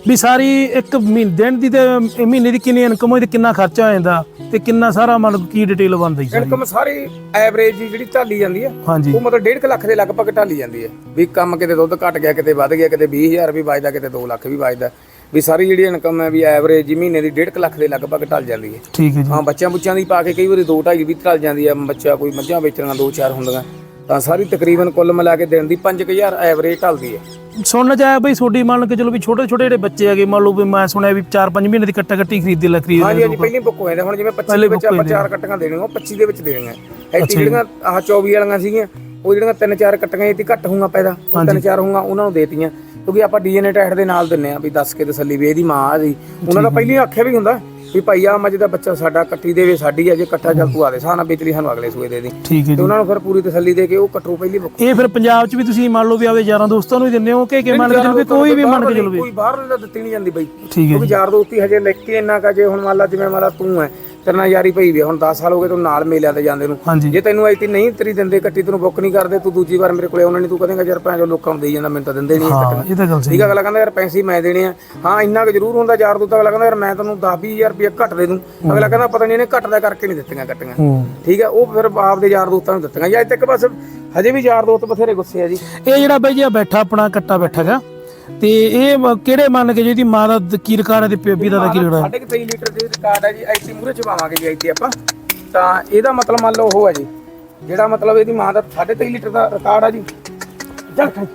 ਵੀ ਸਾਰੀ ਇੱਕ ਮਹੀਨੇ ਦਿਨ ਦੀ ਤੇ ਮਹੀਨੇ ਦੀ ਕਿੰਨੀ ਇਨਕਮ ਹੋਈ ਤੇ ਕਿੰਨਾ ਖਰਚਾ ਹੋ ਜਾਂਦਾ ਤੇ ਕਿੰਨਾ ਸਾਰਾ ਮਤਲਬ ਕੀ ਡਿਟੇਲ ਬਣਦੀ ਸਾਰੀ? ਇਨਕਮ ਸਾਰੀ ਐਵਰੇਜ ਜਿਹੜੀ ਢਾਲੀ ਜਾਂਦੀ ਹੈ। ਹਾਂਜੀ। ਉਹ ਮਤਲਬ 1.5 ਲੱਖ ਦੇ ਲਗਭਗ ਢਾਲੀ ਜਾਂਦੀ ਹੈ। ਵੀ ਕੰਮ ਕਿਤੇ ਦੁੱਧ ਘਟ ਗਿਆ ਕਿਤੇ ਵੱਧ ਗਿਆ ਕਿਤੇ 20000 ਵੀ ਵੱਜਦਾ ਕਿਤੇ 2 ਲੱਖ ਵੀ ਵੱਜਦਾ। ਵੀ ਸਾਰੀ ਜਿਹੜੀ ਇਨਕਮ ਹੈ ਵੀ ਐਵਰੇਜ ਮਹੀਨੇ ਦੀ 1.5 ਲੱਖ ਦੇ ਲਗਭਗ ਢਲ ਜਾਂਦੀ ਹੈ। ਠੀਕ ਹੈ ਜੀ। ਹਾਂ ਬੱਚਿਆਂ ਬੁੱਚਿਆਂ ਦੀ ਪਾ ਕੇ ਕਈ ਵਾਰੀ 2 2.5 ਵੀ ਢਲ ਜਾਂਦੀ ਹੈ। ਬੱਚਾ ਕੋਈ ਮੱਝਾਂ ਵੇਚਣੀਆਂ 2-4 ਹੁੰਦੀਆਂ। ਤਾਂ ਸਾਰੀ ਤਕਰੀਬਨ ਕੁੱਲ ਮਿਲਾ ਕੇ ਦਿਨ ਦੀ 5000 ਐਵਰੇਜ ਢਲਦੀ ਹੈ। ਸੁਣਨ ਚ ਆਇਆ ਬਈ ਤੁਹਾਡੀ ਮੰਨ ਕੇ ਚਲੋ ਵੀ ਛੋਟੇ ਛੋਟੇ ਜਿਹੜੇ ਬੱਚੇ ਹੈਗੇ ਮੰਨ ਲਓ ਵੀ ਮੈਂ ਸੁਣਿਆ ਵੀ 4-5 ਮਹੀਨੇ ਦੀ ਕੱਟਾ ਕੱਟੀ ਖਰੀਦੀ ਲੈ ਖਰੀਦ ਹਾਂਜੀ ਹਾਂਜੀ ਪਹਿਲੀ ਬੁੱਕ ਹੋ ਜਾਂਦੇ ਹੁਣ ਜਿਵੇਂ 25 ਦੇ ਵਿੱਚ ਆਪਾਂ ਚਾਰ ਕੱਟੀਆਂ ਦੇਣੀਆਂ ਉਹ 25 ਦੇ ਵਿੱਚ ਦੇਣੀਆਂ। ਐਤੀ ਜਿਹੜੀਆਂ ਆਹ 24 ਵਾਲੀਆਂ ਸੀਗੀਆਂ ਉਹ ਜਿਹੜੀਆਂ ਤਿੰਨ ਚਾਰ ਕੱਟੀਆਂ ਇਹ ਘੱਟ ਹੋਊਗਾ ਪੈਦਾ। ਤਿੰਨ ਚਾਰ ਹੋਊਗਾ ਉਹਨਾਂ ਨੂੰ ਦੇਤੀਆਂ। ਕਿਉਂਕਿ ਆਪਾਂ ਡੀਐਨਏ ਟੈਸਟ ਦੇ ਨਾਲ ਦਿੰਨੇ ਆ ਵੀ ਦੱਸ ਕੇ ਤਸੱਲੀ ਵੀ ਇਹਦੀ ਮਾਂ ਆ ਜੀ। ਉਹਨਾਂ ਦਾ ਪਹਿਲੀ ਆਖਿਆ ਵੀ ਹੁੰਦਾ ਵੀ ਭਾਈ ਆ ਮੱਝ ਦਾ ਬੱਚਾ ਸਾਡਾ ਕੱਟੀ ਦੇਵੇ ਸਾਡੀ ਆ ਜੇ ਕੱਟਾ ਚੱਲ ਤੂੰ ਆਦੇ ਸਾਹ ਨਾਲ ਵੇਚ ਲਈ ਸਾਨੂੰ ਅਗਲੇ ਸੂਏ ਦੇ ਦੀ। ਠੀਕ ਹੈ ਤੇ ਜੀ ਉਹਨਾਂ ਨੂੰ ਫਿਰ ਪੂਰੀ ਤਸੱਲੀ ਦੇ ਕੇ ਉਹ ਕੱਟੂ ਪਹਿਲੀ ਬੁੱਕ ਇਹ ਫਿਰ ਪੰਜਾਬ ਚ ਵੀ ਤੁਸੀਂ ਮੰਨ ਲਓ ਵੀ ਆਵੇ ਯਾਰਾਂ ਦੋਸਤਾਂ ਨੂੰ ਹੀ ਦਿੰਦੇ ਹੋ ਕਿ ਕਿ ਮੰਨ ਕੇ ਚਲੋ ਵੀ ਕੋਈ ਵੀ ਮੰਨ ਕੇ ਚਲੋ ਵੀ। ਕੋਈ ਬਾਹਰ ਤਾਂ ਦਿੱਤੀ ਨਹੀਂ ਜਾਂਦੀ ਬਈ। ਠੀਕ ਹੈ ਕਿਉਂਕਿ ਯਾਰ ਦੋਸਤੀ ਹਜੇ ਲਿਖ ਕੇ ਇੰਨਾ ਕਾ ਜੇ ਹੁਣ ਮੰਨ ਲਾ ਜਿਵੇਂ ਮੰਨ ਲਾ ਤੂੰ ਹੈ ਤੇਰੇ ਨਾਲ ਯਾਰੀ ਪਈ ਵੀ ਆ, ਹੁਣ 10 ਸਾਲ ਹੋ ਗਏ ਤੂੰ ਨਾਲ ਮੇਲਿਆ ਤੇ ਜਾਂਦੇ ਨੂੰ। ਹਾਂਜੀ। ਜੇ ਤੈਨੂੰ ਐਤੀ ਨਹੀਂ ਤੇਰੀ ਦਿੰਦੇ ਕੱਟੀ ਤੈਨੂੰ ਬੁੱਕ ਨਹੀਂ ਕਰਦੇ ਤੂੰ ਦੂਜੀ ਵਾਰ ਮੇਰੇ ਕੋਲੇ ਆਉਣਾ ਨਹੀਂ ਤੂੰ ਕਹੇਂਗਾ ਯਾਰ ਭੈਣ ਜੋ ਲੋਕਾਂ ਨੂੰ ਦੇਈ ਜਾਂਦਾ ਮੈਨੂੰ ਤਾਂ ਦਿੰਦੇ ਨਹੀਂ ਹਾਂ ਇਹ ਤਾਂ ਗੱਲ ਸਹੀ ਠੀਕ ਆ ਅਗਲਾ ਕਹਿੰਦਾ ਯਾਰ ਪੈਸੇ ਮੈਂ ਦੇਣੇ ਆ। ਹਾਂ ਇੰਨਾ ਕੁ ਜ਼ਰੂਰ ਹੁੰਦਾ ਯਾਰ ਦੋਸਤ ਅਗਲਾ ਕਹਿੰਦਾ ਯਾਰ ਮੈਂ ਤੈਨੂੰ 10 20000 ਰੁਪਏ ਘੱਟ ਦੇ ਦੂੰ। ਅਗਲਾ ਕਹਿੰਦਾ ਪਤਾ ਨਹੀਂ ਇਹਨੇ ਘੱਟਦਾ ਕਰਕੇ ਨਹੀਂ ਦਿੱਤੀਆਂ ਕੱਟੀਆਂ ਹੂੰ। ਠੀਕ ਆ ਉਹ ਫਿਰ ਆਪਦੇ ਯਾਰ ਦੋਸਤਾਂ ਨੂੰ ਦਿੱਤੀਆਂ। ਜਾਂ ਅੱਜ ਤੱਕ ਬਸ ਹਜੇ ਵੀ ਯਾਰ ਦੋਸਤ ਬਥੇਰੇ ਗੁੱਸੇ ਆ ਜੀ। ਇਹ ਜਿਹੜਾ ਬਈ ਜੀ ਬੈਠਾ ਆਪਣਾ ਕੱਟਾ ਬੈਠਾ ਹੈਗਾ। ਤੇ ਇਹ ਮ- ਕਿਹੜੇ ਮੰਨ ਕੇ ਜਿਹਦੀ ਮਾਂ ਦਾ ਦ- ਕੀ ਰਿਕਾਰਡ ਹੈ ਤੇ ਬੇਬੀ ਦਾ ਕੀ ਰਿਕਾਰਡ ਹੈ? ਸਾਢੇ ਕੁ ਤੇਈ ਲੀਟਰ ਦੇ ਰਿਕਾਰਡ ਹੈ ਜੀ ਆਈਟੀ ਮੂਰੇ ਚਵਾਵਾਂਗੇ ਜੀ ਆਈਟੀ ਆਪਾਂ। ਤਾਂ ਇਹਦਾ ਮਤਲਬ ਮੰਨ ਲਓ ਉਹ ਹੈ ਜੀ। ਜਿਹੜਾ ਮਤਲਬ ਇਹਦੀ ਮਾਂ ਦਾ ਸਾਢੇ ਤੇਈ ਲੀਟਰ ਦਾ ਰਿਕਾਰਡ ਹੈ ਜੀ। ਖਾਈ।